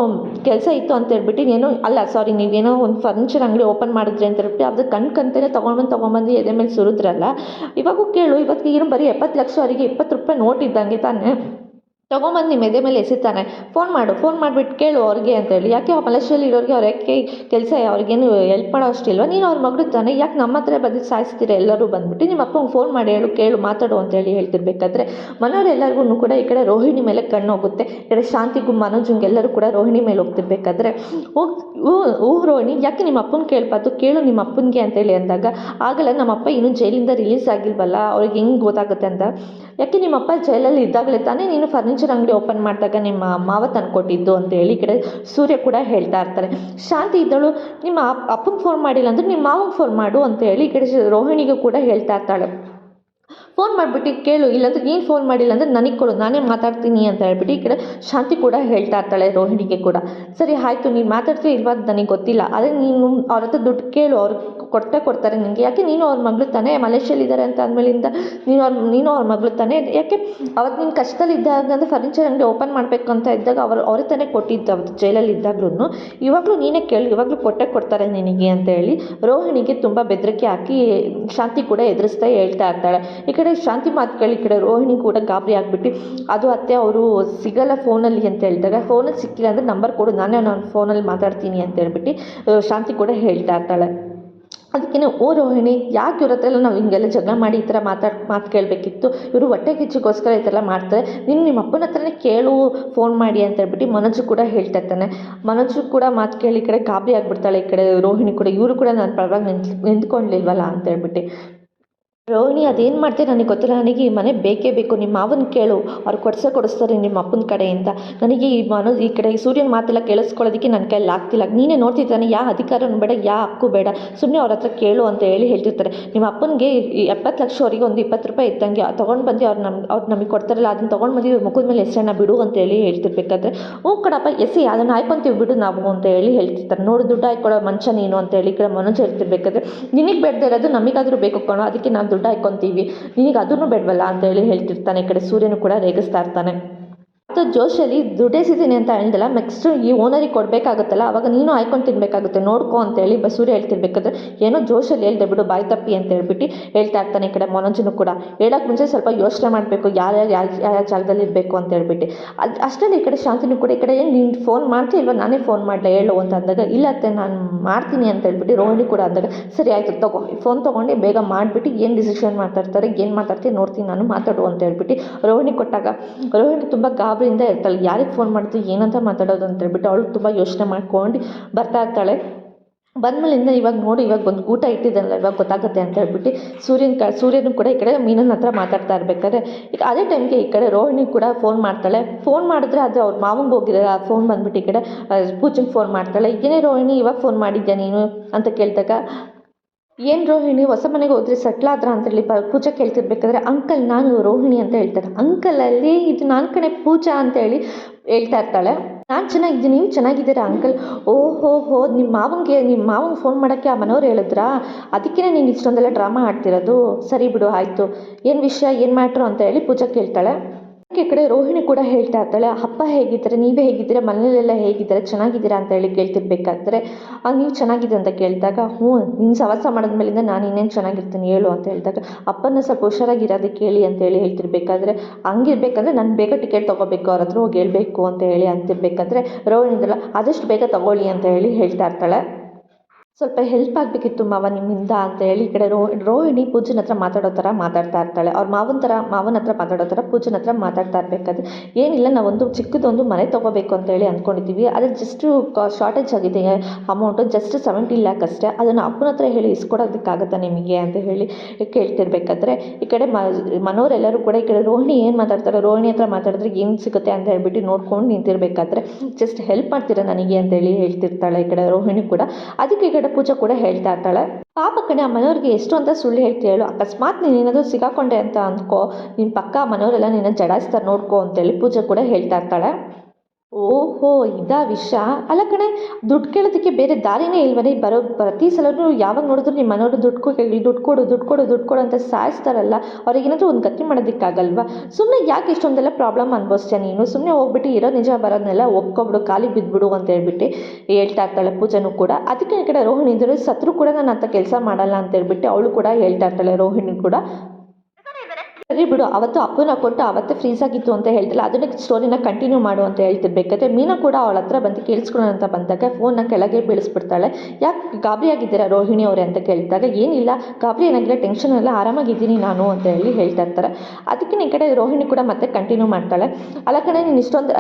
ಕೆಲಸ ಇತ್ತು ಅಂತ ಹೇಳ್ಬಿಟ್ಟು ಏನೋ ಅಲ್ಲ ಸಾರಿ ನೀವೇನೋ ಒಂದು ಫರ್ನಿಚರ್ ಅಂಗಡಿ ಓಪನ್ ಮಾಡಿದ್ರಿ ಅಂತ ಹೇಳ್ಬಿಟ್ಟು ಅದು ಕಣ್ ಕಂತೇನೆ ತೊಗೊಂಡ್ಬಂದು ತೊಗೊಂಬಂದು ಎದೆ ಮೇಲೆ ಸುರಿದ್ರಲ್ಲ. ಇವಾಗೂ ಕೇಳು, ಇವತ್ತಿಗೆ ಏನು ಬರೀ ಎಪ್ಪತ್ತು ಲಕ್ಷ ಅವರಿಗೆ ಇಪ್ಪತ್ತು ರೂಪಾಯಿ ನೋಟ್ ಇದ್ದಂಗೆ ತಾನೇ? ತೊಗೊಂಬಂದು ನಿಮ್ಮ ಎದೆ ಮೇಲೆ ಎಸಿತಾನೆ. ಫೋನ್ ಮಾಡು ಫೋನ್ ಮಾಡಿಬಿಟ್ಟು ಕೇಳು ಅವ್ರಿಗೆ ಅಂತೇಳಿ ಯಾಕೆ ಆ ಮಲೇಷ್ಯಲ್ಲಿ ಇರೋರಿಗೆ ಅವ್ರು ಯಾಕೆ ಕೆಲಸ ಅವ್ರಿಗೇನು ಹೆಲ್ಪ್ ಮಾಡೋ ಅಷ್ಟಿಲ್ವ ನೀನು ಅವ್ರ ಮಗಳು ತಾನೆ. ಯಾಕೆ ನಮ್ಮ ಹತ್ರ ಬದಿ ಸಾಯಿಸ್ತೀರ ಎಲ್ಲರೂ ಬಂದ್ಬಿಟ್ಟು? ನಿಮ್ಮ ಅಪ್ಪಂಗೆ ಫೋನ್ ಮಾಡಿ ಹೇಳು, ಕೇಳು, ಮಾತಾಡು ಅಂತೇಳಿ ಹೇಳ್ತಿರ್ಬೇಕಾದ್ರೆ ಮನೆಯವರೆಲ್ಲರಿಗೂ ಕೂಡ ಈ ಕಡೆ ರೋಹಿಣಿ ಮೇಲೆ ಕಣ್ಣು ಹೋಗುತ್ತೆ. ಈ ಕಡೆ ಶಾಂತಿಗೂ ಮನೋಜಂಗೆ ಎಲ್ಲರೂ ಕೂಡ ರೋಹಿಣಿ ಮೇಲೆ ಹೋಗ್ತಿರ್ಬೇಕಾದ್ರೆ ಹೋಗಿ, ಓ ರೋಹಿಣಿ, ಯಾಕೆ ನಿಮ್ಮ ಅಪ್ಪನ ಕೇಳ್ಬಾರ್ದು? ಕೇಳು ನಿಮ್ಮ ಅಪ್ಪನಿಗೆ ಅಂತೇಳಿ ಅಂದಾಗ, ಆಗಲ್ಲ ನಮ್ಮ ಅಪ್ಪ ಇನ್ನೂ ಜೈಲಿಂದ ರಿಲೀಸ್ ಆಗಿಲ್ವಲ್ಲ? ಅವ್ರಿಗೆ ಹೆಂಗೆ ಗೊತ್ತಾಗುತ್ತೆ ಅಂತ? ಯಾಕೆ ನಿಮ್ಮ ಅಪ್ಪ ಜೈಲಲ್ಲಿ ಇದ್ದಾಗಲೇ ತಾನೇ ನೀನು ಫರ್ನಿಚರ್ ಫರ್ನಿಚರ್ ಅಂಗಡಿ ಓಪನ್ ಮಾಡಿದಾಗ ನಿಮ್ಮ ಮಾವ ತಂದ್ಕೊಟ್ಟಿದ್ದು ಅಂತ ಹೇಳಿ ಈ ಕಡೆ ಸೂರ್ಯ ಕೂಡ ಹೇಳ್ತಾ ಇರ್ತಾರೆ. ಶಾಂತಿ ಇದ್ದಳು, ನಿಮ್ಮ ಅಪ್ಪ ಅಪ್ಪಂಗೆ ಫೋನ್ ಮಾಡಿಲ್ಲ ಅಂದ್ರೆ ನಿಮ್ಮ ಮಾವಂಗೆ ಫೋನ್ ಮಾಡು ಅಂತ ಹೇಳಿ ಈ ಕಡೆ ರೋಹಿಣಿಗೂ ಕೂಡ ಹೇಳ್ತಾ ಇರ್ತಾಳೆ. ಫೋನ್ ಮಾಡಿಬಿಟ್ಟು ಕೇಳು, ಇಲ್ಲಾಂದ್ರೆ ನೀನು ಫೋನ್ ಮಾಡಿಲ್ಲ ಅಂದರೆ ನನಗೆ ಕೊಡು, ನಾನೇ ಮಾತಾಡ್ತೀನಿ ಅಂತ ಹೇಳ್ಬಿಟ್ಟು ಈ ಕಡೆ ಶಾಂತಿ ಕೂಡ ಹೇಳ್ತಾ ಇರ್ತಾಳೆ ರೋಹಿಣಿಗೆ ಕೂಡ. ಸರಿ, ಆಯಿತು, ನೀನು ಮಾತಾಡ್ತೀವಿ ಇಲ್ವಾ ನನಗೆ ಗೊತ್ತಿಲ್ಲ. ಆದರೆ ನೀನು ಅವ್ರ ಹತ್ರ ದುಡ್ಡು ಕೇಳು, ಅವ್ರು ಕೊಟ್ಟೆ ಕೊಡ್ತಾರೆ ನಿನಗೆ ಯಾಕೆ ನೀನು ಅವ್ರ ಮಗಳು ತಾನೇ? ಮಲೇಷ್ಯಲ್ಲಿದ್ದಾರೆ ಅಂತ ಅಂದಮೇಲಿಂದ ನೀನು ಅವ್ರ ನೀನು ಅವ್ರ ಮಗಳು ತಾನೇ? ಯಾಕೆ ಅವತ್ತು ನೀನು ಕಷ್ಟದಲ್ಲಿದ್ದಾಗ ಅಂದರೆ ಫರ್ನಿಚರ್ ಅಂಗಡಿ ಓಪನ್ ಮಾಡಬೇಕು ಅಂತ ಇದ್ದಾಗ ಅವರು, ಅವರೇ ತಾನೇ ಕೊಟ್ಟಿದ್ದು ಅವತ್ತು ಜೈಲಲ್ಲಿ ಇದ್ದಾಗ್ಲೂ ಇವಾಗಲೂ ನೀನೇ ಕೇಳು, ಇವಾಗಲೂ ಕೊಟ್ಟೆ ಕೊಡ್ತಾರೆ ನಿನಗೆ ಅಂತ ಹೇಳಿ ರೋಹಿಣಿಗೆ ತುಂಬ ಬೆದರಿಕೆ ಹಾಕಿ ಶಾಂತಿ ಕೂಡ ಎದುರಿಸ್ತಾ ಹೇಳ್ತಾ ಇರ್ತಾಳೆ. ಈ ಶಾಂತಿ ಮಾತು ಕೇಳಿ ಕಡೆ ರೋಹಿಣಿ ಕೂಡ ಗಾಬರಿ ಆಗಿಬಿಟ್ಟು, ಅದು ಅತ್ತೆ ಅವರು ಸಿಗಲ್ಲ ಫೋನಲ್ಲಿ ಅಂತ ಹೇಳಿದಾಗ, ಫೋನಲ್ಲಿ ಸಿಕ್ಕಿಲ್ಲ ಅಂದರೆ ನಂಬರ್ ಕೊಡು, ನಾನೇ ನಾನು ಫೋನಲ್ಲಿ ಮಾತಾಡ್ತೀನಿ ಅಂತ ಹೇಳ್ಬಿಟ್ಟು ಶಾಂತಿ ಕೂಡ ಹೇಳ್ತಾ ಇರ್ತಾಳೆ. ಅದಕ್ಕೇನೆ ಓ ರೋಹಿಣಿ, ಯಾಕೆ ಇವ್ರ ಹತ್ರ ಎಲ್ಲ ನಾವು ಹಿಂಗೆಲ್ಲ ಜಗಳ ಮಾಡಿ ಈ ಥರ ಮಾತಾಡ್, ಮಾತು ಕೇಳಬೇಕಿತ್ತು? ಇವರು ಹೊಟ್ಟೆ ಕಿಚ್ಚಿಗೋಸ್ಕರ ಈ ಥರ ಮಾಡ್ತಾರೆ. ನೀನು ನಿಮ್ಮ ಅಪ್ಪನ ಹತ್ರನೇ ಕೇಳು, ಫೋನ್ ಮಾಡಿ ಅಂತ ಹೇಳ್ಬಿಟ್ಟು ಮನೋಜು ಕೂಡ ಹೇಳ್ತಾ ಇರ್ತಾನೆ. ಮನೋಜು ಕೂಡ ಮಾತು ಕೇಳಿ ಈ ಕಡೆ ಗಾಬರಿ ಆಗಿಬಿಡ್ತಾಳೆ ಈ ಕಡೆ ರೋಹಿಣಿ ಕೂಡ. ಇವರು ಕೂಡ ನಾನು ಪರವಾಗಿ ನಿಂತ್ ನಿಂತ್ಕೊಂಡಿಲ್ವಲ್ಲ ಅಂತ ಹೇಳ್ಬಿಟ್ಟು. ರೋಹಿಣಿ, ಅದೇನು ಮಾಡ್ತೀರಿ ನನಗೆ ಗೊತ್ತಿಲ್ಲ. ನನಗೆ ಈ ಮನೆ ಬೇಕೇ ಬೇಕು. ನಿಮ್ಮ ಮಾವನ ಕೇಳು. ಅವ್ರು ಕೊಡಿಸೇ ಕೊಡಿಸ್ತಾರೆ ನಿಮ್ಮ ಅಪ್ಪನ ಕಡೆಯಿಂದ. ನನಗೆ ಈ ಮನೋ ಈ ಕಡೆ ಸೂರ್ಯನ ಮಾತೆಲ್ಲ ಕೇಳಿಸ್ಕೊಳ್ಳೋದಕ್ಕೆ ನನ್ನ ಕೈಯಲ್ಲಿ ಆಗ್ತಿಲ್ಲ. ನೀನೇ ನೋಡ್ತಿದ್ದಾನೆ ಯಾವ ಅಧಿಕಾರನೂ ಬೇಡ, ಯಾ ಹಕ್ಕು ಬೇಡ. ಸುಮ್ಮನೆ ಅವ್ರ ಹತ್ರ ಕೇಳು ಅಂತ ಹೇಳಿ ಹೇಳ್ತಿರ್ತಾರೆ. ನಿಮ್ಮ ಅಪ್ಪನಿಗೆ ಎಪ್ಪತ್ತು ಲಕ್ಷ ಅವರಿಗೆ ಒಂದು ಇಪ್ಪತ್ತು ರೂಪಾಯಿ ಇದ್ದಂಗೆ ತೊಗೊಂಡು ಬಂದು ಅವ್ರು ನಮ್ಮ ಅವ್ರು ನಮಗೆ ಕೊಡ್ತಾರಲ್ಲ ಅದನ್ನ ತೊಗೊಂಡು ಬಂದು ಮುಖದ ಮೇಲೆ ಹೆಸರನ್ನ ಬಿಡು ಅಂತ ಹೇಳಿ ಹೇಳ್ತಿರ್ಬೇಕಾದ್ರೆ, ಹ್ಞೂ ಕಡಪ್ಪ ಎಸಿ ಅದನ್ನು ಆಯ್ಕೊಂತೀವಿ ಬಿಡು ನಾವು ಅಂತ ಹೇಳಿ ಹೇಳ್ತಿರ್ತಾರೆ. ನೋಡು, ದುಡ್ಡು ಹಾಕೊಡೋ ಮನುಷ್ಯ ನೀನು ಅಂತ ಹೇಳಿ ಈ ಕಡೆ ಮನೋಜ್ ಹೇಳ್ತಿರ್ಬೇಕಾದ್ರೆ, ನಿನಗೆ ಬೇಡದೇ ಇರೋದು ನಮಗಾದರೂ ಬೇಕು ಕಣೋ. ಅದಕ್ಕೆ ನಾವು ದುಡ್ಡು ಹಾಕ್ಕೊತೀವಿ. ನಿನಗೆ ಅದನ್ನು ಬೇಡವಲ್ಲ ಅಂತ ಹೇಳಿ ಹೇಳ್ತಿರ್ತಾನೆ. ಈ ಕಡೆ ಸೂರ್ಯನು ಕೂಡ ರೇಗಿಸ್ತಾ ಇರ್ತಾನೆ. ಮತ್ತು ಜೋಶಲ್ಲಿ ಅಂತ ಹೇಳ್ದಲ್ಲ ನೆಕ್ಸ್ಟ್ ಈ ಓನರಿಗೆ ಕೊಡಬೇಕಾಗುತ್ತಲ್ಲ, ಅವಾಗ ನೀನು ಆಯ್ಕೊಂಡು ತಿನ್ನಬೇಕಾಗುತ್ತೆ ನೋಡ್ಕೊ ಅಂತೇಳಿ ಬಸೂರಿ ಹೇಳ್ತಿರ್ಬೇಕಾದ್ರೆ, ಏನೋ ಜೋಶಲ್ಲಿ ಹೇಳ್ದೆ ಬಿಡು, ಬಾಯಿ ತಪ್ಪಿ ಅಂತ ಹೇಳ್ಬಿಟ್ಟು ಹೇಳ್ತಾ ಇರ್ತಾನೆ ಈ ಕಡೆ ಮನೋಜನು ಕೂಡ. ಹೇಳೋಕ್ಕೆ ಮುಂಚೆ ಸ್ವಲ್ಪ ಯೋಚನೆ ಮಾಡಬೇಕು ಯಾರ್ಯಾರು ಯಾರು ಯಾವ ಜಾಗದಲ್ಲಿ ಇರಬೇಕು ಅಂತ ಹೇಳ್ಬಿಟ್ಟು. ಅದು ಅಷ್ಟರಲ್ಲಿ ಈ ಕಡೆ ಶಾಂತಿನೂ ಕೂಡ ಈ ಕಡೆ ಏನು, ನೀನು ಫೋನ್ ಮಾಡ್ತೀಯ ಇಲ್ವ? ನಾನೇ ಫೋನ್ ಮಾಡಲೇ, ಹೇಳು ಅಂತ ಅಂದಾಗ, ಇಲ್ಲ ಅತ್ತೆ, ನಾನು ಮಾಡ್ತೀನಿ ಅಂತ ಹೇಳ್ಬಿಟ್ಟು ರೋಹಿಣಿ ಕೂಡ ಅಂದಾಗ, ಸರಿ ಆಯಿತು, ತಗೋ ಫೋನ್ ತೊಗೊಂಡು, ಬೇಗ ಮಾಡಿಬಿಟ್ಟು ಏನು ಡಿಸಿಷನ್ ಮಾತಾಡ್ತಾರೆ ಏನು ಮಾತಾಡ್ತೀನಿ ನೋಡ್ತೀನಿ ನಾನು, ಮಾತಾಡು ಅಂತ ಹೇಳ್ಬಿಟ್ಟು ರೋಹಿಣಿ ಕೊಟ್ಟಾಗ, ರೋಹಿಣಿ ತುಂಬ ಗಾಬರಿಯಿಂದ ಇರ್ತಾಳೆ ಯಾರಿಗೆ ಫೋನ್ ಮಾಡ್ತು, ಏನಂತ ಮಾತಾಡೋದು? ಅಂತ ಹೇಳ್ಬಿಟ್ಟು ಅವಳು ತುಂಬ ಯೋಚನೆ ಮಾಡ್ಕೊಂಡು ಬರ್ತಾ ಇರ್ತಾಳೆ. ಬಂದ್ಮೇಲಿಂದ ಇವಾಗ ನೋಡಿ, ಇವಾಗ ಒಂದು ಊಟ ಇಟ್ಟಿದ್ದಲ್ಲ ಇವಾಗ ಗೊತ್ತಾಗುತ್ತೆ ಅಂತ ಹೇಳ್ಬಿಟ್ಟು ಸೂರ್ಯನ ಕ, ಸೂರ್ಯನು ಕೂಡ ಈ ಕಡೆ ಮೀನನ ಹತ್ರ ಮಾತಾಡ್ತಾ ಇರ್ಬೇಕಾದ್ರೆ, ಈಗ ಅದೇ ಟೈಮ್ಗೆ ಈ ಕಡೆ ರೋಹಿಣಿ ಕೂಡ ಫೋನ್ ಮಾಡ್ತಾಳೆ. ಫೋನ್ ಮಾಡಿದ್ರೆ ಅದು ಅವ್ರ ಮಾವಂಗೆ ಹೋಗಿರೋ ಆ ಫೋನ್ ಬಂದ್ಬಿಟ್ಟು ಈ ಕಡೆ ಪೂಜೆಗೆ ಫೋನ್ ಮಾಡ್ತಾಳೆ. ಏನೇ ರೋಹಿಣಿ, ಇವಾಗ ಫೋನ್ ಮಾಡಿದ್ಯಾ ನೀನು? ಅಂತ ಕೇಳಿದಾಗ ಏನು ರೋಹಿಣಿ, ಹೊಸ ಮನೆಗೆ ಹೋದ್ರೆ ಸೆಟ್ಲ್ ಆದ್ರ ಅಂತೇಳಿ ಪ ಪೂಜಾ ಕೇಳ್ತಿರ್ಬೇಕಾದ್ರೆ, ಅಂಕಲ್, ನಾನು ರೋಹಿಣಿ ಅಂತ ಹೇಳ್ತಾರೆ ಅಂಕಲ್, ಅಲ್ಲಿ ಇದು ನಾನು ಕಣೆ ಪೂಜಾ ಅಂತೇಳಿ ಹೇಳ್ತಾ ಇರ್ತಾಳೆ. ನಾನು ಚೆನ್ನಾಗಿದ್ದೀನಿ, ನೀವು ಚೆನ್ನಾಗಿದ್ದೀರಾ ಅಂಕಲ್? ಓಹೋ, ಹೋ ನಿಮ್ಮ ಮಾವಂಗೆ ನಿಮ್ಮ ಮಾವಂಗೆ ಫೋನ್ ಮಾಡೋಕ್ಕೆ ಆ ಮನೆಯವ್ರು ಹೇಳಿದ್ರಾ? ಅದಕ್ಕೇ ನೀನು ಇಷ್ಟೊಂದೆಲ್ಲ ಡ್ರಾಮಾ ಆಡ್ತಿರೋದು. ಸರಿ ಬಿಡು, ಆಯಿತು. ಏನು ವಿಷಯ, ಏನು ಮ್ಯಾಟ್ರು ಅಂತ ಹೇಳಿ ಪೂಜಾ ಕೇಳ್ತಾಳೆ. ಈ ಕಡೆ ರೋಹಿಣಿ ಕೂಡ ಹೇಳ್ತಾ ಇರ್ತಾಳೆ, ಅಪ್ಪ ಹೇಗಿದ್ದಾರೆ? ನೀವೇ ಹೇಗಿದ್ದೀರಾ? ಮನೇಲೆಲ್ಲ ಹೇಗಿದ್ದಾರೆ? ಚೆನ್ನಾಗಿದ್ದೀರಾ? ಅಂತ ಹೇಳಿ ಕೇಳ್ತಿರ್ಬೇಕಾದ್ರೆ ಆಗ ನೀವು ಚೆನ್ನಾಗಿದೆ ಅಂತ ಕೇಳಿದಾಗ, ಹ್ಞೂ ನೀನು ಸವಾಸ ಮಾಡಿದ್ಮೇಲಿಂದ ನಾನು ಇನ್ನೇನು ಚೆನ್ನಾಗಿರ್ತೀನಿ ಹೇಳು ಅಂತ ಹೇಳಿದಾಗ, ಅಪ್ಪನ ಸ್ವಲ್ಪ ಹುಷಾರಾಗಿರೋದಕ್ಕೆ ಹೇಳಿ ಅಂತ ಹೇಳಿ ಹೇಳ್ತಿರ್ಬೇಕಾದ್ರೆ, ಹಂಗಿರ್ಬೇಕಂದ್ರೆ ನಾನು ಬೇಗ ಟಿಕೆಟ್ ತೊಗೋಬೇಕು ಅವ್ರ ಹತ್ರ ಹೋಗಿ ಹೇಳಬೇಕು ಅಂತ ಹೇಳಿ ಅಂತಿರ್ಬೇಕಾದ್ರೆ ರೋಹಿಣಿದಲ್ಲ ಆದಷ್ಟು ಬೇಗ ತಗೊಳ್ಳಿ ಅಂತ ಹೇಳಿ ಹೇಳ್ತಾ ಇರ್ತಾಳೆ. ಸ್ವಲ್ಪ ಹೆಲ್ಪ್ ಆಗಬೇಕಿತ್ತು ಮಾವ ನಿಮ್ಮಿಂದ ಅಂತ ಹೇಳಿ ಈ ಕಡೆ ರೋ, ರೋಹಿಣಿ ಪೂಜನ ಹತ್ರ ಮಾತಾಡೋ ಥರ ಮಾತಾಡ್ತಾ ಇರ್ತಾಳೆ. ಅವ್ರ ಮಾವನ ಥರ, ಮಾವನ ಹತ್ರ ಮಾತಾಡೋ ಥರ ಪೂಜನ ಹತ್ರ ಮಾತಾಡ್ತಾ ಇರಬೇಕಾದ್ರೆ ಏನಿಲ್ಲ, ನಾವೊಂದು ಚಿಕ್ಕದೊಂದು ಮನೆ ತೊಗೋಬೇಕು ಅಂತ ಹೇಳಿ ಅಂದ್ಕೊಂಡಿದ್ದೀವಿ. ಆದರೆ ಜಸ್ಟು ಶಾರ್ಟೇಜ್ ಆಗಿದೆ. ಅಮೌಂಟು ಜಸ್ಟ್ ಸೆವೆಂಟಿ ಲ್ಯಾಕ್ ಅಷ್ಟೇ. ಅದನ್ನು ಅಪ್ಪನ ಹತ್ರ ಹೇಳಿ ಇಸ್ಕೊಡೋದಕ್ಕಾಗತ್ತಾ ನಿಮಗೆ ಅಂತ ಹೇಳಿ ಕೇಳ್ತಿರ್ಬೇಕಾದ್ರೆ ಈ ಕಡೆ ಮನೋರೆಲ್ಲರೂ ಕೂಡ ಈ ಕಡೆ ರೋಹಿಣಿ ಏನು ಮಾತಾಡ್ತಾರೆ ರೋಹಿಣಿ ಹತ್ರ ಮಾತಾಡಿದ್ರೆ ಏನು ಸಿಗುತ್ತೆ ಅಂತ ಹೇಳ್ಬಿಟ್ಟು ನೋಡ್ಕೊಂಡು ನಿಂತಿರ್ಬೇಕಾದ್ರೆ ಜಸ್ಟ್ ಹೆಲ್ಪ್ ಮಾಡ್ತೀರಾ ನನಗೆ ಅಂತೇಳಿ ಹೇಳ್ತಿರ್ತಾಳೆ ಈ ಕಡೆ ರೋಹಿಣಿ ಕೂಡ. ಅದಕ್ಕೆ ಈ ಕಡೆ ಪೂಜಾ ಕೂಡ ಹೇಳ್ತಾ ಇರ್ತಾಳೆ. ಪಾಪ ಕಣೆ ಆ ಮನೆಯವ್ರಿಗೆ ಎಷ್ಟು ಅಂತ ಸುಳ್ಳು ಹೇಳ್ತಿ ಹೇಳು, ಅಕಸ್ಮಾತ್ ನೀನು ಏನಾದರೂ ಸಿಗಾಕೊಂಡೆ ಅಂತ ಅಂದ್ಕೋ ನಿನ್ನ ಪಕ್ಕ ಮನೆಯವರೆಲ್ಲ ನಿನ್ನ ಜಡಾಯಿಸ್ತಾರೆ ನೋಡ್ಕೋ ಅಂತೇಳಿ ಪೂಜಾ ಕೂಡ ಹೇಳ್ತಾ ಇರ್ತಾಳೆ. ಓಹೋ, ಇದಾ ವಿಷಯ ಅಲ್ಲ ಕಣೆ, ದುಡ್ಡು ಕೇಳೋದಕ್ಕೆ ಬೇರೆ ದಾರಿನೇ ಇಲ್ವನೇ? ಬರೋ, ಪ್ರತಿ ಸಲನೂ ಯಾವಾಗ ನೋಡಿದ್ರು ನಿಮ್ಮ ಮನೆಯವರು ದುಡ್ಡು ಕೊ ದುಡ್ಡು ಕೊಡು ದುಡ್ಡು ಕೊಡು ದುಡ್ಡು ಕೊಡು ಅಂತ ಸಾಯಿಸ್ತಾರಲ್ಲ ಅವ್ರಿಗೇನಾದರೂ ಒಂದು ಗತಿ ಮಾಡೋದಕ್ಕಾಗಲ್ವಾ? ಸುಮ್ಮನೆ ಯಾಕೆ ಇಷ್ಟೊಂದೆಲ್ಲ ಪ್ರಾಬ್ಲಮ್ ಅನ್ಭವಿಸ್ತೀಯ ನೀನು? ಸುಮ್ಮನೆ ಹೋಗ್ಬಿಟ್ಟು ಇರೋ ನಿಜ ಬರೋದನ್ನೆಲ್ಲ ಒಪ್ಕೊಬಿಡು ಖಾಲಿ ಬಿದ್ದುಬಿಡು ಅಂತ ಹೇಳ್ಬಿಟ್ಟು ಹೇಳ್ತಾ ಇರ್ತಾಳೆ ಪೂಜಾನು ಕೂಡ. ಅದಕ್ಕೆ ಈ ಕಡೆ ರೋಹಿಣಿ ಇದ್ದರು ಸತ್ರು ಕೂಡ ನಾನು ಅಂತ ಕೆಲಸ ಮಾಡಲ್ಲ ಅಂತ ಹೇಳ್ಬಿಟ್ಟು ಅವಳು ಕೂಡ ಹೇಳ್ತಾ ಇರ್ತಾಳೆ ರೋಹಿಣಿ ಕೂಡ. ಸರಿ ಬಿಡು, ಅವತ್ತು ಅಪ್ಪನ ಕೊಟ್ಟು ಅವತ್ತೇ ಫ್ರೀಸ್ ಆಗಿತ್ತು ಅಂತ ಹೇಳ್ತಿಲ್ಲ ಅದನ್ನ ಸ್ಟೋರಿನ ಕಂಟಿನ್ಯೂ ಮಾಡು ಅಂತ ಹೇಳ್ತಿರ್ಬೇಕಾದ್ರೆ ಮೀನಾ ಕೂಡ ಅವಳ ಹತ್ರ ಬಂದು ಕೇಳಿಸ್ಕೊಳ್ಳೋಣ ಅಂತ ಬಂದಾಗ ಫೋನ್ನ ಕೆಳಗೆ ಬೀಳಿಸ್ಬಿಡ್ತಾಳೆ. ಯಾಕೆ ಗಾಬರಿ ಆಗಿದ್ದೀರಾ ರೋಹಿಣಿ ಅವರೇ ಅಂತ ಕೇಳಿದಾಗ, ಏನಿಲ್ಲ, ಗಾಬರಿ ಏನಾಗಿಲ್ಲ ಟೆನ್ಷನ್ ಎಲ್ಲ ಆರಾಮಾಗಿದ್ದೀನಿ ನಾನು ಅಂತ ಹೇಳಿ ಹೇಳ್ತಾ ಇರ್ತಾರೆ. ಅದಕ್ಕೆ ಈ ಕಡೆ ರೋಹಿಣಿ ಕೂಡ ಮತ್ತೆ ಕಂಟಿನ್ಯೂ ಮಾಡ್ತಾಳೆ. ಅಲ್ಲ ಕಣೆ, ನೀನು ಇಷ್ಟೊಂದು